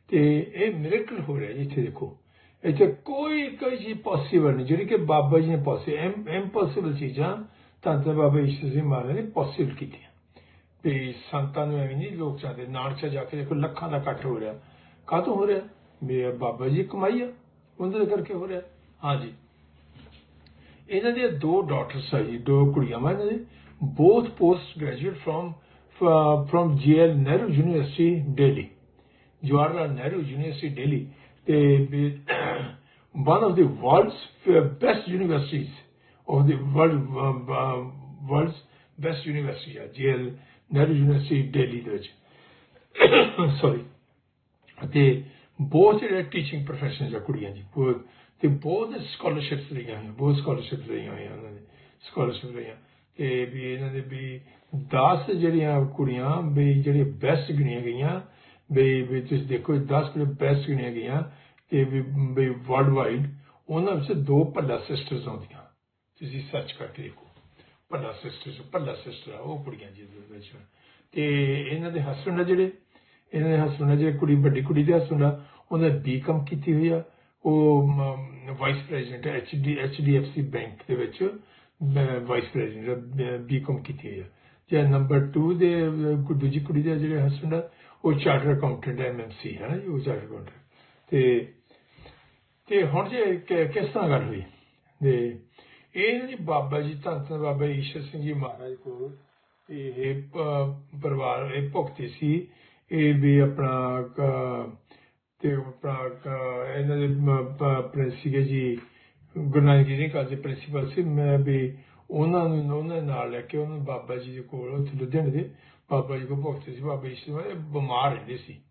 ਤੇ ਇਹ ਮਿਰੇਕਲ ਹੋ ਰਿਹਾ ਜੀ ਇੱਥੇ ਦੇਖੋ ਇੱਥੇ ਕੋਈ ਕੋਈ ਚੀਜ਼ ਪੋਸੀਬਲ ਨਹੀਂ ਜਿਹੜੀ ਕਿ ਬਾਬਾ ਜੀ ਨੇ ਪੋਸੀ ਇੰਪੋਸੀਬਲ ਚੀਜ਼ਾਂ ਤਾਂ ਤਾਂ ਬਾਬਾ ਈਸ਼ਵਰ ਸਿੰਘ ਮਹਾਰਾਜ ਨੇ ਪੋਸੀਬਲ ਕੀਤੀਆਂ ਤੇ ਸੰਤਾਂ ਨੂੰ ਐਵੇਂ ਨਹੀਂ ਲੋਕ ਚਾਹਦੇ ਨਾਨਕਾ ਜਾ ਕੇ ਦੇਖੋ ਲੱਖਾਂ ਦਾ ਇਕੱਠ ਹੋ ਰਿਹਾ ਕਾਹਤੋਂ ਹੋ ਰਿਹਾ ਮੇਰਾ ਬਾਬਾ ਜੀ ਕਮਾਈ ਆ ਉਹਦੇ ਕਰਕੇ ਹੋ ਰਿਹਾ ਹਾਂਜੀ ਇਹਨਾਂ ਦੇ ਦੋ ਡਾਟਰਸ ਆ ਜੀ ਦੋ ਕੁੜੀਆਂ ਵਾ ਇਹਨਾਂ ਦੇ both post graduate from uh, from JL Nehru University Delhi Jawaharlal Nehru University Delhi they <coughs> one of the world's best universities of the world uh, uh, world's best university ਹੈ JL Nehru University Delhi ਦੇ ਵਿੱਚ <coughs> sorry ਤੇ ਬਹੁਤ ਜਿਹੜੇ ਟੀਚਿੰਗ ਪ੍ਰੋਫੈਸ਼ਨਸ ਆ ਕੁੜੀਆਂ ਜੀ ਬਹੁਤ ਤੇ ਬਹੁਤ ਸਕਾਲਰਸ਼ਿਪਸ ਲਈਆਂ ਹੋਈਆਂ ਬਹੁਤ ਸਕਾਲਰਸ਼ਿਪਸ ਲਈਆਂ ਹੋਈਆਂ ਉਹਨਾਂ ਨੇ ਸਕਾਲਰਸ਼ਿਪ ਲਈਆਂ ਤੇ ਵੀ ਇਹਨਾਂ ਦੇ ਵੀ 10 ਜਿਹੜੀਆਂ ਕੁੜੀਆਂ, ਵੀ ਜਿਹੜੀਆਂ ਬੈਸਟ ਗਿਣੀਆਂ ਗਈਆਂ, ਵੀ ਵੀ ਤੁਸੀਂ ਦੇਖੋ 10 ਕੁੜੀਆਂ ਬੈਸਟ ਗਿਣੀਆਂ ਗਈਆਂ ਤੇ ਵੀ ਵੀ ਵਰਲਡ ਵਾਈਡ ਉਹਨਾਂ ਵਿੱਚ ਦੋ ਭੱਲਾ ਸਿਸਟਰਸ ਆਉਂਦੀਆਂ। ਤੁਸੀਂ ਸਰਚ ਕਰਕੇ ਦੇਖੋ। ਭੱਲਾ ਸਿਸਟਰਸ ਭੱਲਾ ਸਿਸਟਰ ਉਹ ਕੁੜੀਆਂ ਜੀ ਵਿੱਚ। ਤੇ ਇਹਨਾਂ ਦੇ ਹਸਬੰਡ ਜਿਹੜੇ, ਇਹਨਾਂ ਦੇ ਹਸਬੰਡ ਜਿਹੜੇ ਕੁੜੀ, ਵੱਡੀ ਕੁੜੀ ਦੇ ਹਸਬੰਡ ਉਹਨੇ ਬੀਕਮ ਕੀਤੀ ਹੋਈ ਆ। ਉਹ vice president HD HDFC bank ਦੇ ਵਿੱਚ। ਵਾਈਸ ਪ੍ਰੈਜ਼ੀਡੈਂਟ ਬੀਕਮ ਕੀਤੀ ਹੋਈ ਆ। ਨੰਬਰ 2 ਦੇ ਦੂਜੀ ਕੁੜੀ ਦੇ ਜਿਹੜੇ ਹਸਬੰਡ ਆ, ਉਹ ਚਾਰਟਰ ਅਕਾਊਂਟੈਂਟ ਐਮਐਮਸੀ ਹੈ ਉਹ ਚਾਰਟਰ ਅਕਾਊਂਟੈਂਟ ਤੇ ਤੇ ਹੁਣ ਜੇ ਕਿਸ ਤਰ੍ਹਾਂ ਗੱਲ ਹੋਈ? ਤੇ ਇਹ ਜੀ ਬਾਬਾ ਜੀ, ਧੰਨ ਧੰਨ ਬਾਬਾ ਈਸ਼ਰ ਸਿੰਘ ਜੀ ਮਹਾਰਾਜ ਕੋਲ, ਇਹ ਪਰਿਵਾਰ, ਇਹ ਭੁਗਤੇ ਸੀ। ਇਹ ਵੀ ਆਪਣਾ ਤੇ ਆਪਣਾ ਇਹਨਾਂ ਦੇ ਮ- ਜੀ ਗੁਰੂ ਨਾਨਕ ਜੀ ਕਾਲਜ ਦੇ ਪ੍ਰਿੰਸੀਪਲ ਸੀ, ਮੈਂ ਵੀ ਉਹਨਾਂ ਨੂੰ, ਉਹਨਾਂ ਦੇ ਨਾਲ ਲੈ ਕੇ ਉਹਨਾਂ ਬਾਬਾ ਜੀ ਦੇ ਕੋਲ ਉੱਥੇ ਲੁਧਿਆਣੇ ਦੇ ਬਾਬਾ ਜੀ ਕੋਲ ਭੁਗਤੇ ਸੀ, ਬਾਬਾ ਈਸ਼ਰ ਸਿੰਘ ਬਿਮਾਰ ਰਹਿੰਦੇ ਸੀ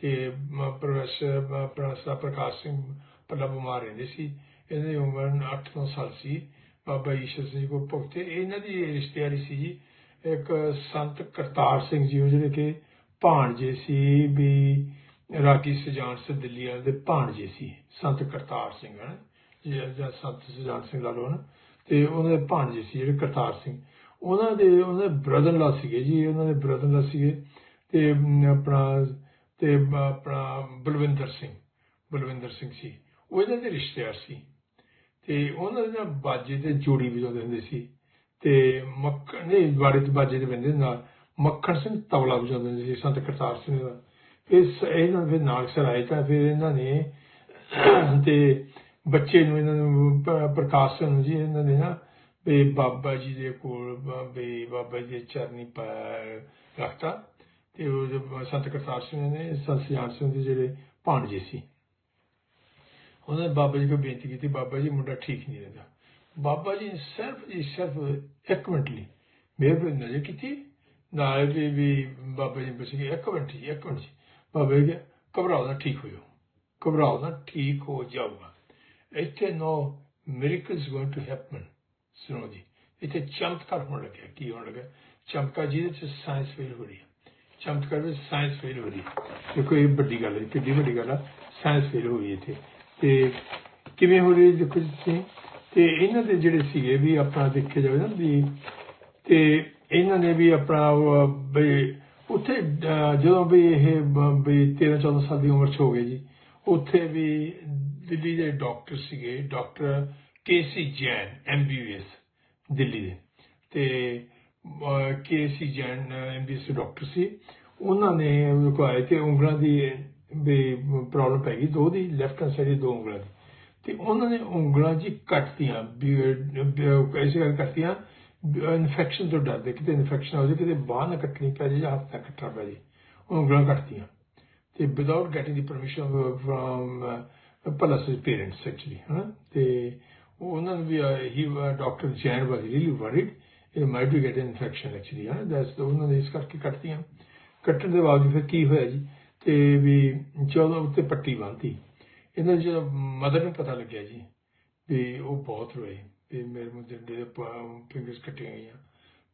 ਤੇ ਮ- ਪ੍ਰੋਫੈਸਰ ਪ੍ਰਕਾਸ਼ ਸਿੰਘ ਪੱਲਾ ਬਿਮਾਰ ਰਹਿੰਦੇ ਸੀ ਇਹਨਾਂ ਦੀ ਉਮਰ 8-9 ਸਾਲ ਸੀ, ਬਾਬਾ ਈਸ਼ਰ ਸਿੰਘ ਜੀ ਕੋਲ ਭੁਗਤੇ ਇਹਨਾਂ ਦੀ ਰਿਸ਼ਤੇਦਾਰੀ ਸੀ ਜੀ, ਇੱਕ ਸੰਤ ਕਰਤਾਰ ਸਿੰਘ ਜੀ ਉਹ ਜਿਹੜੇ ਕਿ ਭਾਣਜੇ ਸੀ ਵੀ ਰਾਗੀ ਸਜਾਨ ਸੇ ਦਿੱਲੀ ਵਾਲੇ ਦੇ ਭਾਣਜੇ ਸੀ, ਸੰਤ ਕਰਤਾਰ ਸਿੰਘ ਹਨ। ਜਾਂ ਸੰਤ ਸਜਾਨ ਸਿੰਘ ਲਾ ਲਓ ਨਾ ਤੇ ਉਹਨਾਂ ਦੇ ਭਾਣਜੇ ਸੀ ਜਿਹੜੇ ਕਰਤਾਰ ਸਿੰਘ। ਉਹਨਾਂ ਦੇ ਉਹਨਾਂ ਦੇ ਬ੍ਰਦਰ ਲਾ ਸੀਗੇ ਜੀ, ਉਹਨਾਂ ਦੇ ਬ੍ਰਦਰ ਲਾ ਸੀਗੇ। ਤੇ ਆਪਣਾ ਤੇ ਆਪਣਾ ਬਲਵਿੰਦਰ ਸਿੰਘ ਬਲਵਿੰਦਰ ਸਿੰਘ ਸੀ। ਉਹ ਇਹਨਾਂ ਦੇ ਰਿਸ਼ਤੇਦਾਰ ਸੀ। ਤੇ ਉਹਨਾਂ ਦੇ ਨਾਲ ਬਾਜੇ ਤੇ ਜੋੜੀ ਵਜਾਉਂਦੇ ਹੁੰਦੇ ਸੀ। ਤੇ ਮੱਖਣ, ਨਹੀਂ ਬਾੜੇ ਤੇ ਬਾਜੇ ਤੇ ਬੰਦੇ ਨਾਲ। ਮੱਖਣ ਸਿੰਘ ਤਬਲਾ ਵਜਾਉਂਦੇ ਹੁੰਦੇ ਸੀ, ਸੰਤ ਕਰਤਾਰ ਸਿੰਘ ਦਾ। ਇਸ ਇਹਨਾਂ ਦੇ ਨਾਲ ਸਰਾਏ ਤਾਂ ਫਿਰ ਇਹਨਾਂ ਨੇ, ਤੇ ਬੱਚੇ ਨੂੰ ਇਹਨਾਂ ਨੂੰ ਪ- ਪ੍ਰਕਾਸ਼ ਨੂੰ ਜੀ ਇਹਨਾਂ ਨੇ ਨਾ ਵੀ ਬਾਬਾ ਜੀ ਦੇ ਕੋਲ ਬ- ਵੀ ਬਾਬਾ ਜੀ ਦੇ ਚਰਨੀ ਪੈ ਰੱਖਤਾ ਤੇ ਉਹ ਜੋ ਸੰਤ ਕਰਤਾਰ ਸਿੰਘ ਨੇ ਸੰਤ ਸਿਆਣ ਸਿੰਘ ਦੇ ਜਿਹੜੇ ਭਾਣਜੇ ਸੀ। ਉਹਨਾਂ ਨੇ ਬਾਬਾ ਜੀ ਕੋਲ ਬੇਨਤੀ ਕੀਤੀ ਬਾਬਾ ਜੀ ਮੁੰਡਾ ਠੀਕ ਨਹੀਂ ਰਹਿੰਦਾ। ਬਾਬਾ ਜੀ ਨੇ ਸਿਰਫ ਜੀ ਸਿਰਫ ਇੱਕ ਮਿੰਟ ਲਈ ਮੇਰੇ ਤੇ ਨਜ਼ਰ ਕੀਤੀ ਨਾਲ ਵੀ ਵੀ ਬਾਬਾ ਜੀ ਬਸ ਗਏ ਇੱਕ ਮਿੰਟ ਜੀ ਇੱਕ ਮਿੰਟ ਜੀ। ਬਾਬਾ ਜੀ ਕਿਹਾ, ਘਬਰਾਓ ਨਾ ਠੀਕ ਹੋ ਜਾਓ। ਘਬਰਾਓ ਨਾ ਠੀਕ ਹੋ ਜਾਊਗਾ। ਇੱਥੇ no miracles going to happen ਸੁਣੋ ਜੀ। ਇੱਥੇ ਚਮਤਕਾਰ ਹੋਣ ਲੱਗਿਆ। ਕੀ ਹੋਣ ਲੱਗਾ ਚਮਤਕਾਰ ਜਿਹਦੇ ਚ ਸਾਇੰਸ ਫੇਲ ਹੋ ਰਹੀ ਹੈ। ਚਮਤਕਾਰ ਵਿੱਚ ਸਾਇੰਸ ਫੇਲ ਹੋ ਰਹੀ ਹੈ। ਦੇਖੋ, ਇਹ ਵੱਡੀ ਗੱਲ ਹੈ। ਕਿੰਨੀ ਵੱਡੀ ਗੱਲ ਆ। ਸਾਇੰਸ ਫੇਲ ਹੋ ਰਹੀ ਇੱਥੇ। ਤੇ ਕਿਵੇਂ ਹੋ ਰਹੀ ਦੇਖੋ ਜੀ ਤੁਸੀਂ? ਤੇ ਇਹਨਾਂ ਦੇ ਜਿਹੜੇ ਸੀਗੇ ਵੀ ਆਪਣਾ ਦੇਖਿਆ ਜਾਵੇ ਨਾ ਵੀ ਤੇ ਇਹਨਾਂ ਨੇ ਵੀ ਆਪਣਾ ਉਹ ਉੱਥੇ ਜਦੋਂ ਵੀ ਇਹ ਬ- ਵੀ 13 14 ਸਾਲ ਦੀ ਉਮਰ ਚ ਹੋ ਗਏ ਜੀ ਉੱਥੇ ਵੀ ਦਿੱਲੀ ਦੇ ਡਾਕਟਰ ਸੀਗੇ, doctor KC Jain MBBS Delhi ਦੇ। ਤੇ ਕੇਸੀ ਜੈਨ ਐਮਬੀਬੀਐਸ ਡਾਕਟਰ ਸੀ। ਉਹਨਾਂ ਨੇ ਉਹਨੂੰ ਕਿ ਉਂਗਲਾਂ ਦੀ, ਵੀ ਪ੍ਰੋਬਲਮ ਪੈ ਗਈ, ਦੋ ਦੀ ਲੈਫਟ ਹੈਂਡ ਸਾਈਡ ਦੀ, ਦੋ ਉਂਗਲਾਂ ਦੀ। ਤੇ ਉਹਨਾਂ ਨੇ ਉਂਗਲਾਂ ਜੀ ਕੱਟਤੀਆਂ ਐਸੀ ਗੱਲ ਕੱਟਤੀਆਂ ਇਨਫੈਕਸ਼ਨ ਤੋਂ ਡਰਦੇ, ਕਿਤੇ ਇਨਫੈਕਸ਼ਨ ਹੋ ਜਾਵੇ ਕਿਤੇ ਬਾਹ ਨਾ ਕੱਟਣੀ ਪੈ ਜਾਏ ਜਾਂ ਹੱਥ ਨਾ ਕੱਟਣਾ ਪੈ ਜਾਏ। ਉਂਗਲਾਂ ਕੱਟਤੀਆਂ। ਤੇ without getting the permission from plus parents actually ਹਨਾ ਤੇ ਉਹ ਉਹਨਾਂ ਨੂੰ ਵੀ ਹੀ doctor Jain was really worried ਇਹ ਮਾਈਟ ਬੀ ਗੈਟ ਇਨਫੈਕਸ਼ਨ ਉਹਨਾਂ ਨੇ ਇਸ ਕਰਕੇ ਕੱਟਤੀਆਂ। ਕੱਟਣ ਦੇ ਬਾਅਦ ਫਿਰ ਕੀ ਹੋਇਆ ਜੀ? ਤੇ ਵੀ ਜਦੋਂ ਉੱਤੇ ਪੱਟੀ ਬੰਨਤੀ ਇਹਨਾਂ ਦੀ ਜਦੋਂ ਮਦਰ ਨੂੰ ਪਤਾ ਲੱਗਿਆ ਜੀ, ਵੀ ਉਹ ਬਹੁਤ ਰੋਏ, ਵੀ ਮੇਰੇ ਮੁੰਡੇ ਦੇ ਫਿੰਗਰਸ ਕੱਟੀਆਂ ਗਈਆਂ।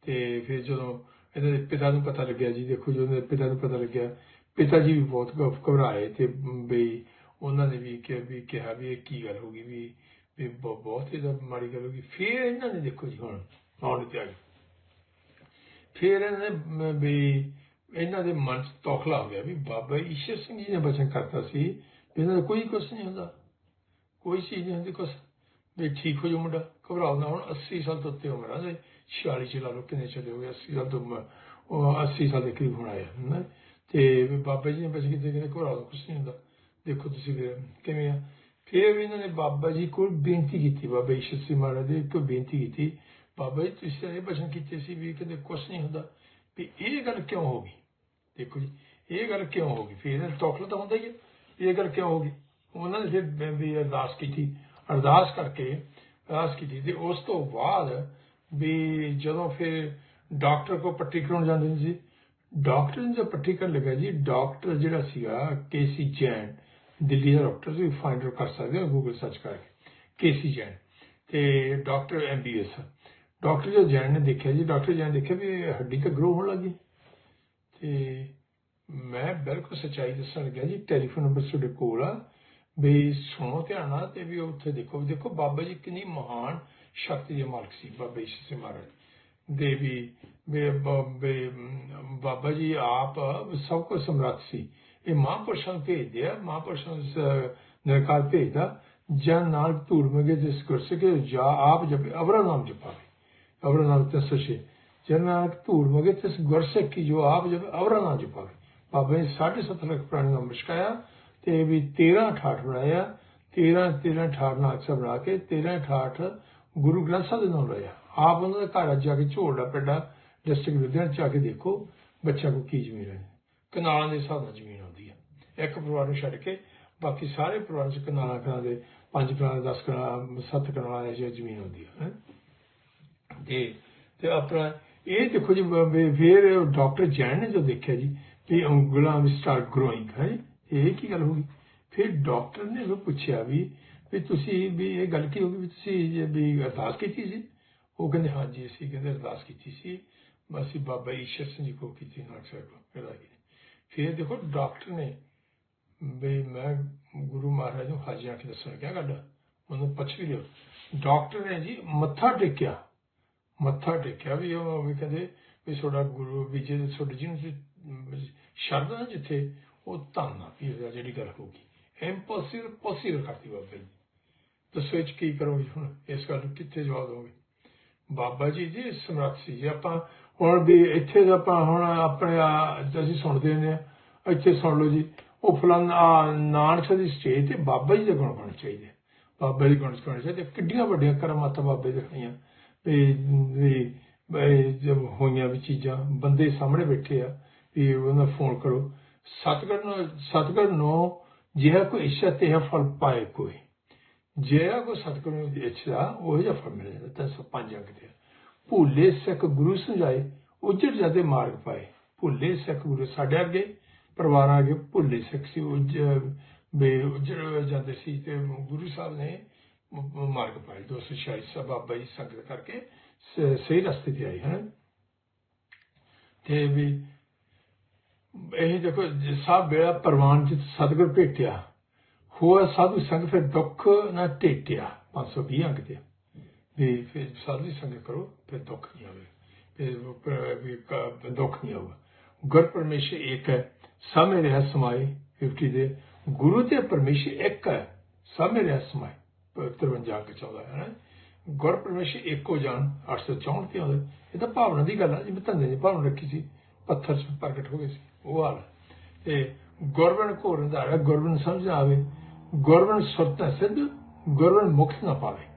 ਤੇ ਫਿਰ ਜਦੋਂ ਇਹਨਾਂ ਦੇ ਪਿਤਾ ਨੂੰ ਪਤਾ ਲੱਗਿਆ ਜੀ, ਦੇਖੋ ਜਦੋਂ ਪਿਤਾ ਨੂੰ ਪਤਾ ਲੱਗਿਆ ਪਿਤਾ ਜੀ ਵੀ ਬਹੁਤ ਘ- ਘਬਰਾਏ ਤੇ ਵੀ ਉਹਨਾਂ ਨੇ ਵੀ ਕਿਹਾ ਵੀ ਕਿਹਾ ਵੀ ਇਹ ਕੀ ਗੱਲ ਹੋ ਗਈ, ਵੀ ਵੀ ਬ- ਬਹੁਤ ਹੀ ਜ਼ਿਆਦਾ ਮਾੜੀ ਗੱਲ ਹੋ ਗਈ। ਫਿਰ ਇਹਨਾਂ ਨੇ ਦੇਖੋ ਜੀ ਹੁਣ, ਆਉਣ ਤੇ ਆ ਗਏ ਫਿਰ ਇਹਨਾਂ ਨੇ ਮ- ਵੀ ਇਹਨਾਂ ਦੇ ਮਨ 'ਚ ਤੌਖਲਾ ਹੋ ਗਿਆ ਵੀ ਬਾਬਾ ਈਸ਼ਰ ਸਿੰਘ ਜੀ ਨੇ ਬਚਨ ਕਰਤਾ ਸੀ, ਵੀ ਇਹਨਾਂ ਦਾ ਕੋਈ ਕੁਛ ਨਹੀਂ ਹੁੰਦਾ। ਕੋਈ ਚੀਜ਼ ਨਹੀਂ ਹੁੰਦੀ ਕੁਛ। ਵੀ ਠੀਕ ਹੋ ਜਾ ਮੁੰਡਾ, ਘਬਰਾਓ ਨਾ, ਹੁਣ 80 ਸਾਲ ਤੋਂ ਉੱਤੇ ਉਮਰ ਆ ਤੇ 46 ਚ ਲਾ ਲਓ, ਕਿੰਨੇ ਚਲੇ ਹੋ ਗਏ 80 ਸਾਲ ਤੋਂ ਉਮਰ, ਉਹ 80 ਸਾਲ ਦੇ ਕਰੀਬ ਹੁਣ ਆਇਆ ਹੈ ਤੇ ਬਾਬਾ ਜੀ ਨੇ ਬਚ ਕੇ ਕਹਿੰਦੇ ਘਬਰਾਓ ਕੁਛ ਨਹੀਂ ਹੁੰਦਾ। ਦੇਖੋ ਤੁਸੀਂ ਫਿਰ ਕਿਵੇਂ ਆ। ਫਿਰ ਵੀ ਇਹਨਾਂ ਨੇ ਬਾਬਾ ਜੀ ਕੋਲ ਬੇਨਤੀ ਕੀਤੀ, ਬਾਬਾ ਈਸ਼ਰ ਸਿੰਘ ਮਹਾਰਾਜ ਦੇ ਕੋਲ ਬੇਨਤੀ ਕੀਤੀ। ਬਾਬਾ ਜੀ, ਤੁਸੀਂ ਇਹ ਬਚਨ ਕੀਤੇ ਸੀ ਵੀ ਕਹਿੰਦੇ ਕੁਛ ਨਹੀਂ ਹੁੰਦਾ ਵੀ ਇਹ ਗੱਲ ਕਿਉਂ ਹੋ ਗਈ? ਦੇਖੋ ਜੀ, ਇਹ ਗੱਲ ਕਿਉਂ ਹੋ ਗਈ? ਫਿਰ ਇਹਨਾਂ ਤੌਖਲਾ ਤਾਂ ਹੁੰਦਾ ਹੀ ਹੈ ਇਹ ਗੱਲ ਕਿਉਂ ਹੋ ਗਈ? ਉਹਨਾਂ ਨੇ ਫਿਰ ਵੀ ਅਰਦਾਸ ਕੀਤੀ। ਅਰਦਾਸ ਕਰਕੇ ਅਰਦਾਸ ਕੀਤੀ ਤੇ ਉਸ ਤੋਂ ਬਾਅਦ ਵੀ ਜਦੋਂ ਫਿਰ ਡਾਕਟਰ ਕੋ ਪੱਟੀ ਕਰਾਉਣ ਜਾਂਦੇ ਸੀ ਡਾਕਟਰ ਨੇ ਜਦ ਪੱਟੀ ਕਰਨ ਲੱਗਾ ਜੀ, ਡਾਕਟਰ ਜਿਹੜਾ ਸੀਗਾ, ਕੇਸੀ ਜੈਨ, ਦਿੱਲੀ ਦਾ ਡਾਕਟਰ ਸੀ ਫਾਈਂਡ ਕਰ ਸਕਦੇ ਹੋ ਗੂਗਲ ਸਰਚ ਕਰਕੇ, ਕੇਸੀ ਜੈਨ, ਤੇ ਡਾਕਟਰ ਐਮਬੀਐਸ ਡਾਕਟਰ ਜੋ ਜੈਨ ਨੇ ਦੇਖਿਆ ਜੀ, ਡਾਕਟਰ ਜੈਨ ਨੇ ਦੇਖਿਆ ਵੀ ਇਹ ਹੱਡੀ ਤਾਂ ਗਰੋ ਹੋਣ ਲੱਗੀ ਤੇ ਮੈਂ ਬਿਲਕੁਲ ਸੱਚਾਈ ਦੱਸਣ ਲੱਗਿਆ ਜੀ ਟੈਲੀਫੋਨ ਨੰਬਰ ਤੁਹਾਡੇ ਕੋਲ ਆ, ਵੀ ਸੁਣੋ ਧਿਆਨ ਨਾਲ ਤੇ ਵੀ ਉੱਥੇ ਦੇਖੋ, ਵੀ ਦੇਖੋ ਬਾਬਾ ਜੀ ਕਿੰਨੀ ਮਹਾਨ ਸ਼ਕਤੀ ਦੇ ਮਾਲਕ ਸੀ, ਬਾਬਾ ਈਸ਼ਰ ਸਿੰਘ ਮਹਾਰਾਜ। ਦੇ ਵੀ ਵੀ ਬਾਬਾ ਜੀ ਆਪ ਸਭ ਕੁਝ ਸਮਰੱਥ ਸੀ। ਇਹ ਮਹਾਂਪੁਰਸ਼ਾਂ ਨੂੰ ਭੇਜਦੇ ਆ, ਮਹਾਂਪੁਰਸ਼ਾਂ ਨੂੰ ਨਿਰਕਾਰ ਭੇਜਦਾ। ਜਨ ਨਾਲ ਧੂੜ ਮਗੇ ਜਿਸ ਗੁਰਸਿੱਖੇ ਜਾ ਆਪ ਜਪੇ ਅਵਰਾ ਨਾਮ ਜਪਾਵੇ। ਅਵਰਾ ਨਾਮ ਤੇ ਸਸ਼ੇ ਜਨਾਂ ਧੂੜ ਮਗੇ ਤਿਸ ਗੁਰਸਿੱਖ ਕੀ ਜੋ ਆਪ ਜਬ ਅਵਰਾ ਨਾ ਜਪਾਵੇ। ਬਾਬਾ ਜੀ 7.5 ਲੱਖ ਪ੍ਰਾਣੀ ਨੂੰ ਅੰਮ੍ਰਿਤ ਤੇ ਵੀ 13 ਠਾਠ ਬਣਾਇਆ। 13 13 ਠਾਠ ਨਾਲ ਅਕਸਰ ਬਣਾ ਕੇ 13 ਠਾਠ ਗੁਰੂ ਗ੍ਰੰਥ ਸਾਹਿਬ ਦੇ ਨਾਲ ਲਿਆ ਆਪ ਉਹਨਾਂ ਦੇ ਘਰ ਜਾ ਕੇ ਝੋੜਾ ਪਿੰਡਾ ਡਿਸਟ੍ਰਿਕਟ ਲੁਧਿਆਣਾ ਚ ਆ ਕੇ ਦੇਖੋ। ਬੱਚਾ ਕੋ ਕੀ ਜ਼ਮੀਨ ਹੈ? ਕਨਾਲਾਂ ਦੇ ਹਿਸਾਬ ਨਾਲ ਜ਼ਮੀਨ ਆਉਂਦੀ ਹੈ। ਇੱਕ ਪਰਿਵਾਰ ਨੂੰ ਛੱਡ ਕੇ ਬਾਕੀ ਸਾਰੇ ਪਰਿਵਾਰ ਚ ਕਨਾਲਾਂ ਕਨਾਲਾਂ ਦੇ ਪੰਜ ਕਨਾਲਾਂ 10 ਕਨਾਲਾਂ, ਸੱਤ ਕਨਾਲਾਂ ਇਹ ਜ਼ਮੀਨ ਆਉਂਦੀ ਹੈ ਤੇ ਤੇ ਆਪਣਾ ਇਹ ਦੇਖੋ ਜੀ ਫਿਰ ਡਾਕਟਰ ਜੈਨ ਨੇ ਜੋ ਦੇਖਿਆ ਜੀ ਵੀ ਉਂਗਲਾਂ ਵੀ ਸਟਾਰਟ ਗਰੋਇੰਗ ਹੈ ਜੀ। ਇਹ ਕੀ ਗੱਲ ਹੋ ਗਈ? ਫਿਰ ਡਾਕਟਰ ਨੇ ਉਹ ਪੁੱਛਿਆ ਵੀ ਵੀ ਤੁਸੀਂ ਵੀ ਇਹ ਗੱਲ ਕੀ ਹੋ ਗਈ ਵੀ ਤੁਸੀਂ ਵੀ ਅਰਦਾਸ ਕੀਤੀ ਸੀ? ਉਹ ਕਹਿੰਦੇ, ਹਾਂਜੀ, ਅਸੀਂ ਕਹਿੰਦੇ ਅਰਦਾਸ ਕੀਤੀ ਸੀ ਅਸੀਂ ਬਾਬਾ ਈਸ਼ਰ ਸਿੰਘ ਜੀ ਕੋ ਕੀਤੀ ਨਾਕਸ਼ਰ ਕੋ ਫਿਰ ਦੇਖੋ ਡਾਕਟਰ ਨੇ ਵੀ ਮੈਂ ਗੁਰੂ ਮਹਾਰਾਜ ਨੂੰ ਹਾਜ਼ਰ ਆ ਕੇ ਦੱਸਣਾ ਕਿਆ ਗੱਲ ਉਹਨੂੰ ਪੁੱਛ ਵੀ ਲਿਓ। ਡਾਕਟਰ ਨੇ ਜੀ ਮੱਥਾ ਟੇਕਿਆ ਮੱਥਾ ਟੇਕਿਆ ਵੀ ਉਹ ਵੀ ਕਹਿੰਦੇ ਵੀ ਤੁਹਾਡਾ ਗੁਰੂ ਵੀ ਜੇ ਤੁਹਾਡੇ ਜੀ ਨੂੰ ਸ਼ਰਧਾ ਜਿੱਥੇ, ਉਹ ਧੰਨਾ ਵੀ ਜਿਹੜੀ ਗੱਲ ਹੋ ਗਈ। ਇੰਪੋਸੀਬਲ ਪੋਸੀਬਲ ਕਰਤੀ ਬਾਬਾ ਜੀ। ਦੱਸੋ ਇਹ ਕੀ ਕਰੋਗੇ ਹੁਣ? ਇਸ ਗੱਲ ਨੂੰ ਕਿੱਥੇ ਜਵਾਬ ਦੋਗੇ? ਬਾਬਾ ਜੀ ਜੀ ਸਮਰੱਥ ਸੀ ਜੇ। ਆਪਾਂ ਹੁਣ ਵੀ ਇੱਥੇ ਦਾ ਆਪਾਂ ਹੁਣ ਆਪਣੇ ਅਸੀਂ ਸੁਣਦੇ ਨੇ ਆ, ਇੱਥੇ ਸੁਣ ਲਓ ਜੀ ਉਹ ਫਲਾਣਾ ਨਾਨਕ ਦੀ ਸਟੇਜ ਤੇ ਬਾਬਾ ਜੀ ਦੇ ਗੁਣ ਗਾਉਣੇ ਚਾਹੀਦੇ ਬਾਬਾ ਜੀ ਗੁਣ ਗਾਉਣੇ ਚਾਹੀਦੇ ਕਿੱਡੀਆਂ ਵੱਡੀਆਂ ਕਰਮਾਤਾਂ ਬਾਬੇ ਦੇ ਹੋਈਆਂ। ਵੀ ਵੀ ਵੀ ਹੋਈਆਂ ਵੀ ਚੀਜ਼ਾਂ ਬੰਦੇ ਸਾਹਮਣੇ ਬੈਠੇ ਆ ਵੀ ਉਹਨਾਂ ਫੋਨ ਕਰੋ। ਸਤਗੁਰ ਨੂੰ ਸਤਗੁਰ ਨੂੰ ਜਿਹਾ ਕੋਈ ਇੱਛਾ ਤੇ ਹੈ ਫਲ ਪਾਏ ਕੋਈ। ਜਿਹੜਾ ਕੋ ਸਤਿਗੁਰ ਨੂੰ ਇੱਛਾ ਉਹ ਜਿਹਾ ਫਲ ਮਿਲ ਜਾਂਦਾ ਤਾਂ ਸੋ ਪੰਜ ਅੰਕ ਤੇ। ਭੁੱਲੇ ਸਿੱਖ ਗੁਰੂ ਸਮਝਾਏ, ਉਜੜ ਜਾਂਦੇ ਮਾਰਗ ਪਾਏ। ਭੁੱਲੇ ਸਿੱਖ ਗੁਰੂ ਸਾਡੇ ਅੱਗੇ, ਪਰਿਵਾਰਾਂ ਅੱਗੇ ਭੁੱਲੇ ਸਿੱਖ ਸੀ, ਉਜ, ਬੇ, ਉਜੜ ਜਾਂਦੇ ਸੀ ਤੇ ਗੁਰੂ ਸਾਹਿਬ ਨੇ ਮਾਰਗ ਪਾਏ। 246 ਸਭ ਬਾਬਾ ਜੀ ਸੰਗਤ ਕਰਕੇ ਸਹੀ ਰਸਤੇ ਤੇ ਆਏ, ਹਨ? ਤੇ ਵੀ ਇਹ ਦੇਖੋ ਸਭ ਬੇੜਾ ਪ੍ਰਵਾਨ ਜਿਤ ਸਤਿਗੁਰ ਭੇਟਿਆ ਹੋਆ ਸਾਧੂ ਸੰਗ ਫਿਰ ਦੁੱਖ ਨਾ ਟੇਟਿਆ 520 ਅੰਕ ਤੇ। ਵੀ ਫਿਰ ਸਾਧੂ ਦੀ ਕਰੋ, ਫਿਰ ਦੁੱਖ ਨਹੀਂ ਆਵੇ। ਫਿਰ ਦੁੱਖ ਨਹੀਂ ਆਵੇ। ਗੁਰ ਪਰਮੇਸ਼ਰ ਇੱਕ ਹੈ, ਸਾਹਮਣੇ ਮੇਰੇ ਸਮਾਏ 50 ਦੇ। ਗੁਰੂ ਤੇ ਪਰਮੇਸ਼ਰ ਇੱਕ ਹੈ, ਸਾਹਮਣੇ ਮੇਰੇ ਹੱਥ ਸਮਾਏ 53 ਅੰਕ ਚਾਹੁੰਦਾ ਹੈ ਨਾ ਗੁਰ ਪਰਮੇਸ਼ਰ ਇੱਕੋ ਜਾਣ 864 ਤੇ ਆਉਂਦੇ। ਇਹ ਤਾਂ ਭਾਵਨਾ ਦੀ ਗੱਲ ਹੈ ਜਿਵੇਂ ਧੰਦੇ ਦੀ ਭਾਵਨਾ ਰੱਖੀ ਸੀ, ਪੱਥਰ 'ਚ ਪ੍ਰਗਟ ਹੋ ਗਏ ਸੀ, ਉਹ ਹਾਲ ਤੇ ਗੁਰਬਨ ਘੋਰਨ ਦਾ ਹੈ ਸਮਝ ਨਾ ਆਵੇ ਗੁਰਬਨ ਸੁਰਤਾ ਸਿੱਧ ਗੁਰਬਨ ਮੁਕਤ ਨਾ ਪਾਵੇ।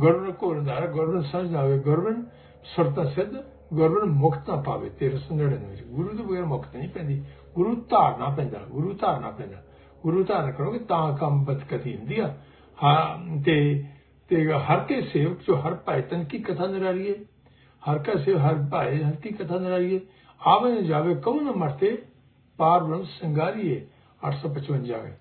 ਗੁਰਬਨ ਘੋਰਨ ਦਾ ਹੈ ਸਮਝ ਆਵੇ ਗੁਰਬਨ ਸੁਰਤਾ ਸਿੱਧ ਗੁਰਬਨ ਮੁਕਤ ਨਾ ਪਾਵੇ ਤੇਰੇ ਸੰਦੜੇ ਵਿੱਚ ਗੁਰੂ ਤੋਂ ਬਗੈਰ ਮੁਕਤ ਨਹੀਂ ਪੈਂਦੀ ਗੁਰੂ ਧਾਰਨਾ ਪੈਂਦਾ ਗੁਰੂ ਧਾਰਨਾ ਪੈਂਦਾ ਗੁਰੂ ਧਾਰਨ ਕਰੋਗੇ ਤਾਂ ਕੰਮ ਬਦਕਤੀ ਹੁੰਦੀ ਆ ਹਾਂ ਤੇ ਤੇ ਹਰ ਕੇ ਸੇਵਕ ਜੋ ਹਰ ਭਾਇ ਤਨ ਕੀ ਕਥਾ ਨਿਰਾਲੀਏ ਹਰ ਕਾ ਸੇਵ ਹਰ ਭਾਈ ਹਰ ਕੀ ਕਥਾ ਨਿਰਾਲੀਏ ਆਵੇ ਜਾਵੇ ਕਉ ਨ ਮਰਤੇ ਪਾਰ ਬ੍ਰਹਮ ਸੰਗਾਰੀਏ 855 ਗਏ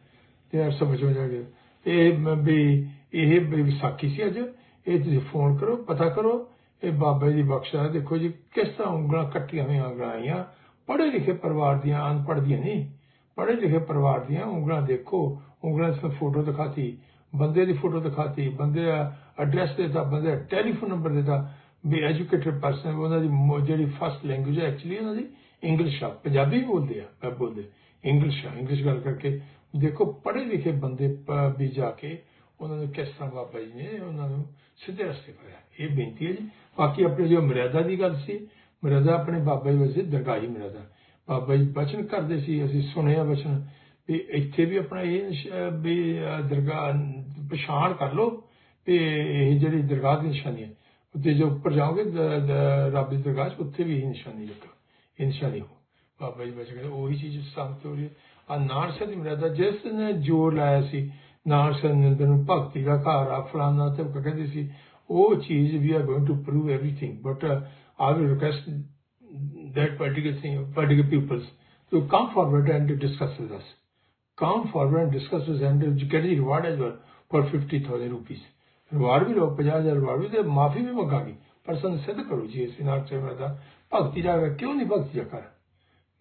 ਤੇ 855 ਗਏ ਤੇ ਇਹ ਮ- ਵੀ ਇਹ ਵੀ ਵਿਸਾਖੀ ਸੀ ਅੱਜ ਇਹ ਤੁਸੀਂ ਫੋਨ ਕਰੋ, ਪਤਾ ਕਰੋ, ਇਹ ਬਾਬਾ ਜੀ ਦੀ ਬਖਸ਼ਾ ਹੈ। ਦੇਖੋ ਜੀ, ਕਿਸ ਤਰ੍ਹਾਂ ਉਂਗਲਾਂ ਕੱਟੀਆਂ ਹੋਈਆਂ ਉਂਗਲਾਂ ਆਈਆਂ। ਪੜ੍ਹੇ ਲਿਖੇ ਪਰਿਵਾਰ ਦੀਆਂ, ਅਨਪੜ੍ਹ ਦੀਆਂ ਨਹੀਂ। ਪੜ੍ਹੇ ਲਿਖੇ ਪਰਿਵਾਰ ਦੀਆਂ ਉਂਗਲਾਂ ਦੇਖੋ। ਉਂਗਲਾਂ 'ਚ ਫੋਟੋ ਦਿਖਾਤੀ, ਬੰਦੇ ਦੀ ਫੋਟੋ ਦਿਖਾਤੀ, ਬੰਦੇ ਦਾ ਐਡਰੈਸ ਦਿੱਤਾ, ਬੰਦੇ ਦਾ ਟੈਲੀਫੋਨ ਨੰਬਰ ਦਿੱਤਾ। ਵੀ ਐਜੂਕੇਟਡ ਪਰਸਨ ਉਹਨਾਂ ਦੀ ਮ- ਜਿਹੜੀ ਫਸਟ ਲੈਂਗੁਏਜ ਹੈ ਐਕਚੁਅਲੀ ਉਹਨਾਂ ਦੀ ਇੰਗਲਿਸ਼ ਆ, ਪੰਜਾਬੀ ਬੋਲਦੇ ਆ, ਮੈਂ ਬੋਲਦੇ। ਇੰਗਲਿਸ਼ ਆ ਇੰਗਲਿਸ਼ ਗੱਲ ਕਰਕੇ। ਦੇਖੋ, ਪੜ੍ਹੇ ਲਿਖੇ ਬੰਦੇ ਪ- ਵੀ ਜਾ ਕੇ ਉਹਨਾਂ ਨੂੰ ਕਿਸ ਤਰ੍ਹਾਂ ਬਾਬਾ ਜੀ ਨੇ ਉਹਨਾਂ ਨੂੰ ਸਿੱਧੇ ਰਸਤੇ ਪਾਇਆ ਇਹ ਬੇਨਤੀ ਹੈ ਜੀ। ਬਾਕੀ ਆਪਣੇ ਜੋ ਮਰਿਆਦਾ ਦੀ ਗੱਲ ਸੀ, ਮਰਿਆਦਾ ਆਪਣੇ ਬਾਬਾ ਜੀ ਵਜੇ ਦਰਗਾਹੀ ਮਰਿਆਦਾ। ਬਾਬਾ ਜੀ ਬਚਨ ਕਰਦੇ ਸੀ, ਅਸੀਂ ਸੁਣਿਆ ਬਚਨ ਵੀ ਇੱਥੇ ਵੀ ਆਪਣਾ ਇਹ ਵੀ ਦਰਗਾਹ ਪਛਾਣ ਕਰ ਲਓ ਤੇ ਇਹ ਜਿਹੜੀ ਦਰਗਾਹ ਦੀ ਨਿਸ਼ਾਨੀ ਹੈ ਉੱਤੇ ਜੋ ਉੱਪਰ ਜਾਓਗੇ ਰੱਬ ਦੀ ਦਰਗਾਹ 'ਚ ਉੱਥੇ ਵੀ ਇਹ ਨਿਸ਼ਾਨੀ ਲੱਗਾ ਇਹ ਨਿਸ਼ਾਨੀ ਹੋ। ਬਾਬਾ ਜੀ ਬਚਨ ਉਹੀ ਚੀਜ਼ ਸਾਬਤ ਹੋ ਰਹੀ ਹੈ। ਆ ਨਾਨਕ ਸਾਹਿਬ ਦੀ ਮਰਿਆਦਾ, ਜਿਸ ਨੇ ਜੋਰ ਲਾਇਆ ਸੀ ਨਾਨਕ ਸਾਹਿਬ ਨੂੰ ਭਗਤੀ ਦਾ ਘਰ ਆ ਫਲਾਣਾ ਤੇ ਕਹਿੰਦੇ ਸੀ ਉਹ ਚੀਜ਼ we are going to prove everything but I will request that particular thing, particular pupils to come forward and to discuss with us. Come forward and discuss with us and to get the reward as well for 50,000 rupees. Reward ਵੀ ਲਓ 50000 ਰਿਵਾਰਡ ਵੀ ਤੇ ਮਾਫੀ ਵੀ ਮੰਗਾਂਗੇ ਪਰ ਸਾਨੂੰ ਸਿੱਧ ਕਰੋ ਜੀ ਇਸ ਨਾਲ ਸੇਵਾ ਦਾ ਭਗਤੀ ਦਾ ਕਿਉਂ ਨਹੀਂ ਭਗਤੀ ਦਾ ਕਰ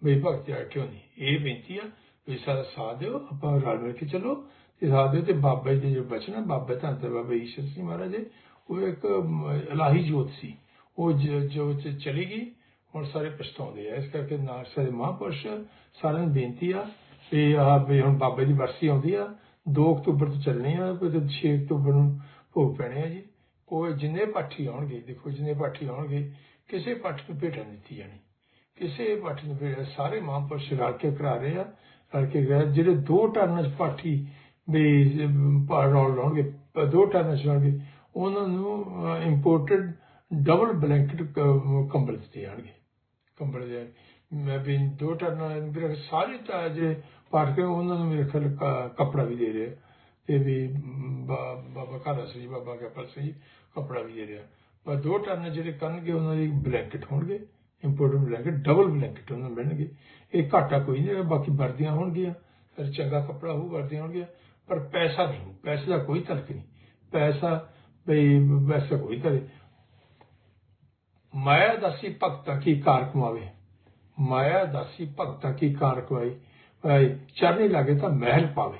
ਬਈ ਭਗਤੀ ਦਾ ਕਿਉਂ ਨਹੀਂ ਇਹ ਬੇਨਤੀ ਆ ਵੀ ਸਾਡਾ ਸਾਥ ਦਿਓ ਆਪਾਂ ਰਲ ਮਿਲ ਕੇ ਚੱਲੋ ਤੇ ਤੇ ਬਾਬਾ ਜੀ ਦੇ ਜੋ ਬਚਨ ਬਾਬਾ ਧੰਨ ਤੇ ਬਾਬਾ ਈਸ਼ਰ ਸਿੰਘ ਮਹਾਰਾਜ ਦੇ, ਉਹ ਇੱਕ ਇਲਾਹੀ ਜੋਤ ਸੀ। ਉਹ ਜ- ਚਲੀ ਗਈ, ਹੁਣ ਸਾਰੇ ਪਛਤਾਉਂਦੇ ਆ। ਇਸ ਕਰਕੇ ਨਾਨਕ ਸਾਹਿਬ ਮਹਾਂਪੁਰਸ਼ ਸਾਰਿਆਂ ਨੂੰ ਬੇਨਤੀ ਆ ਵੀ ਆਹ ਵੀ ਹੁਣ ਬਾਬੇ ਦੀ ਬਰਸੀ ਆਉਂਦੀ ਆ 2 ਅਕਤੂਬਰ ਤੋਂ ਚੱਲਣੀ ਆ ਤੇ 6 ਅਕਤੂਬਰ ਨੂੰ ਭੋਗ ਪੈਣੇ ਆ ਜੀ। ਉਹ ਜਿੰਨੇ ਪਾਠੀ ਆਉਣਗੇ, ਦੇਖੋ ਜਿੰਨੇ ਪਾਠੀ ਆਉਣਗੇ, ਕਿਸੇ ਪੱਠ ਨੂੰ ਭੇਟਾ ਦਿੱਤੀ ਜਾਣੀ। ਕਿਸੇ ਪੱਠ ਨੂੰ ਭੇਟਾ, ਸਾਰੇ ਮਹਾਂਪੁਰਸ਼ ਰਲ ਕੇ ਕਰਾ ਰਹੇ ਆ, ਰਲ ਕੇ ਜਿਹੜੇ ਦੋ ਟਰਨ ਪਾਠੀ ਵੀ ਰੋਲ ਲਾਉਣਗੇ ਦੋ ਟਰਨ ਚ ਲਾਉਣਗੇ ਉਹਨਾਂ ਨੂੰ ਇੰਪੋਰਟਡ ਡਬਲ ਬਲੈਂਕਟ ਕੰਬਲ ਦਿੱਤੇ ਜਾਣਗੇ ਕੰਬਲ ਦੇ ਮੈਂ ਵੀ ਦੋ ਟਰਨ ਮੇਰੇ ਸਾਰੇ ਤਾਂ ਜੇ ਪਾਠ ਕੇ ਉਹਨਾਂ ਨੂੰ ਮੇਰੇ ਖਿਆਲ ਕੱਪੜਾ ਵੀ ਦੇ ਰਿਹਾ। ਤੇ ਵੀ ਬਾਬਾ ਕਾਲਾ ਸਿੰਘ ਜੀ, ਬਾਬਾ ਕਪਲ ਸਿੰਘ ਜੀ, ਕੱਪੜਾ ਵੀ ਦੇ ਰਿਹਾ। ਪਰ ਦੋ ਟਰਨ ਜਿਹੜੇ ਕਰਨਗੇ, ਉਹਨਾਂ ਦੀ ਬਲੈਂਕਟ ਹੋਣਗੇ ਇੰਪੋਰਟਡ ਬਲੈਂਕਟ ਡਬਲ ਬਲੈਂਕਟ ਉਹਨਾਂ ਨੂੰ ਮਿਲਣਗੇ। ਇਹ ਘਾਟਾ ਕੋਈ ਨਹੀਂ, ਬਾਕੀ ਵਰਦੀਆਂ ਹੋਣਗੀਆਂ, ਫਿਰ ਚੰਗਾ ਕੱਪੜਾ ਹੋਊ, ਵਰਦੀਆਂ ਹੋਣਗੀਆਂ। ਪਰ ਪੈਸਾ ਨਹੀਂ ਹੋਊ ਪੈਸੇ ਦਾ ਕੋਈ ਤਲਕ ਨਹੀਂ। ਪੈਸਾ ਬਈ ਵੈਸੇ ਕੋਈ ਤਰੇ ਮਾਇਆ ਦਾਸੀ ਭਗਤਾਂ ਕੀ ਕਾਰ ਕਮਾਵੇ? ਮਾਇਆ ਦਾਸੀ ਭਗਤਾਂ ਕੀ ਕਾਰ ਕਮਾਈ ਚਰਨੀ ਲਾਗੇ ਤਾਂ ਮਹਿਲ ਪਾਵੇ।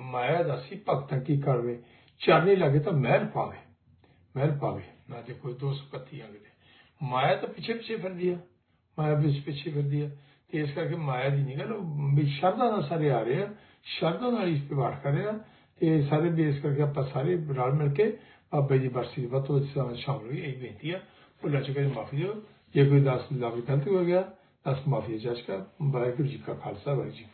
ਮਾਇਆ ਦਾਸੀ ਭਗਤਾਂ ਕੀ ਕਰਵੇ ਚਰਨੀ ਲਾਗੇ ਤਾਂ ਮਹਿਲ ਪਾਵੇ। ਮਹਿਲ ਪਾਵੇ, ਨਾ ਤੇ ਕੋਈ ਦੋਸਤ ਪੱਤੀ ਅੰਗਦੇ ਮਾਇਆ ਤਾਂ ਪਿੱਛੇ ਪਿੱਛੇ ਫਿਰਦੀ ਆ। ਮਾਇਆ ਪਿੱਛੇ ਪਿੱਛੇ ਫਿਰਦੀ ਆ। ਤੇ ਇਸ ਕਰਕੇ ਮਾਇਆ ਦੀ ਨਹੀਂ ਗੱਲ ਵੀ ਸ਼ਰਧਾ ਨਾਲ ਸਾਰੇ ਆ ਰਹੇ ਆ। ਸ਼ਰਧਾ ਨਾਲ ਇਸ ਪਾਠ ਕਰ ਰਹੇ ਆ ਤੇ ਸਾਰੇ ਵੀ ਇਸ ਕਰਕੇ ਆਪਾਂ ਸਾਰੇ ਰਲ ਮਿਲ ਕੇ ਬਾਬਾ ਜੀ ਬਰਸੀ ਦੀ ਵੱਧ ਤੋਂ ਵੱਧ ਸੇਵਾ 'ਚ ਸ਼ਾਮਲ ਹੋਈ, ਇਹ ਬੇਨਤੀ ਆ। ਭੁੱਲਾਂ ਚੁੱਕੇ ਮਾਫੀ ਦਿਓ। ਜੇ ਕੋਈ ਦਾਸ ਦਾ ਗਲਤੀ ਹੋ ਗਿਆ ਦਸ ਮਾਫੀ ਚਾਹੀਦਾ ਵਾਹਿਗੁਰੂ ਜੀ ਕਾ ਖਾਲਸਾ, ਵਾਹਿਗੁਰੂ ਜੀ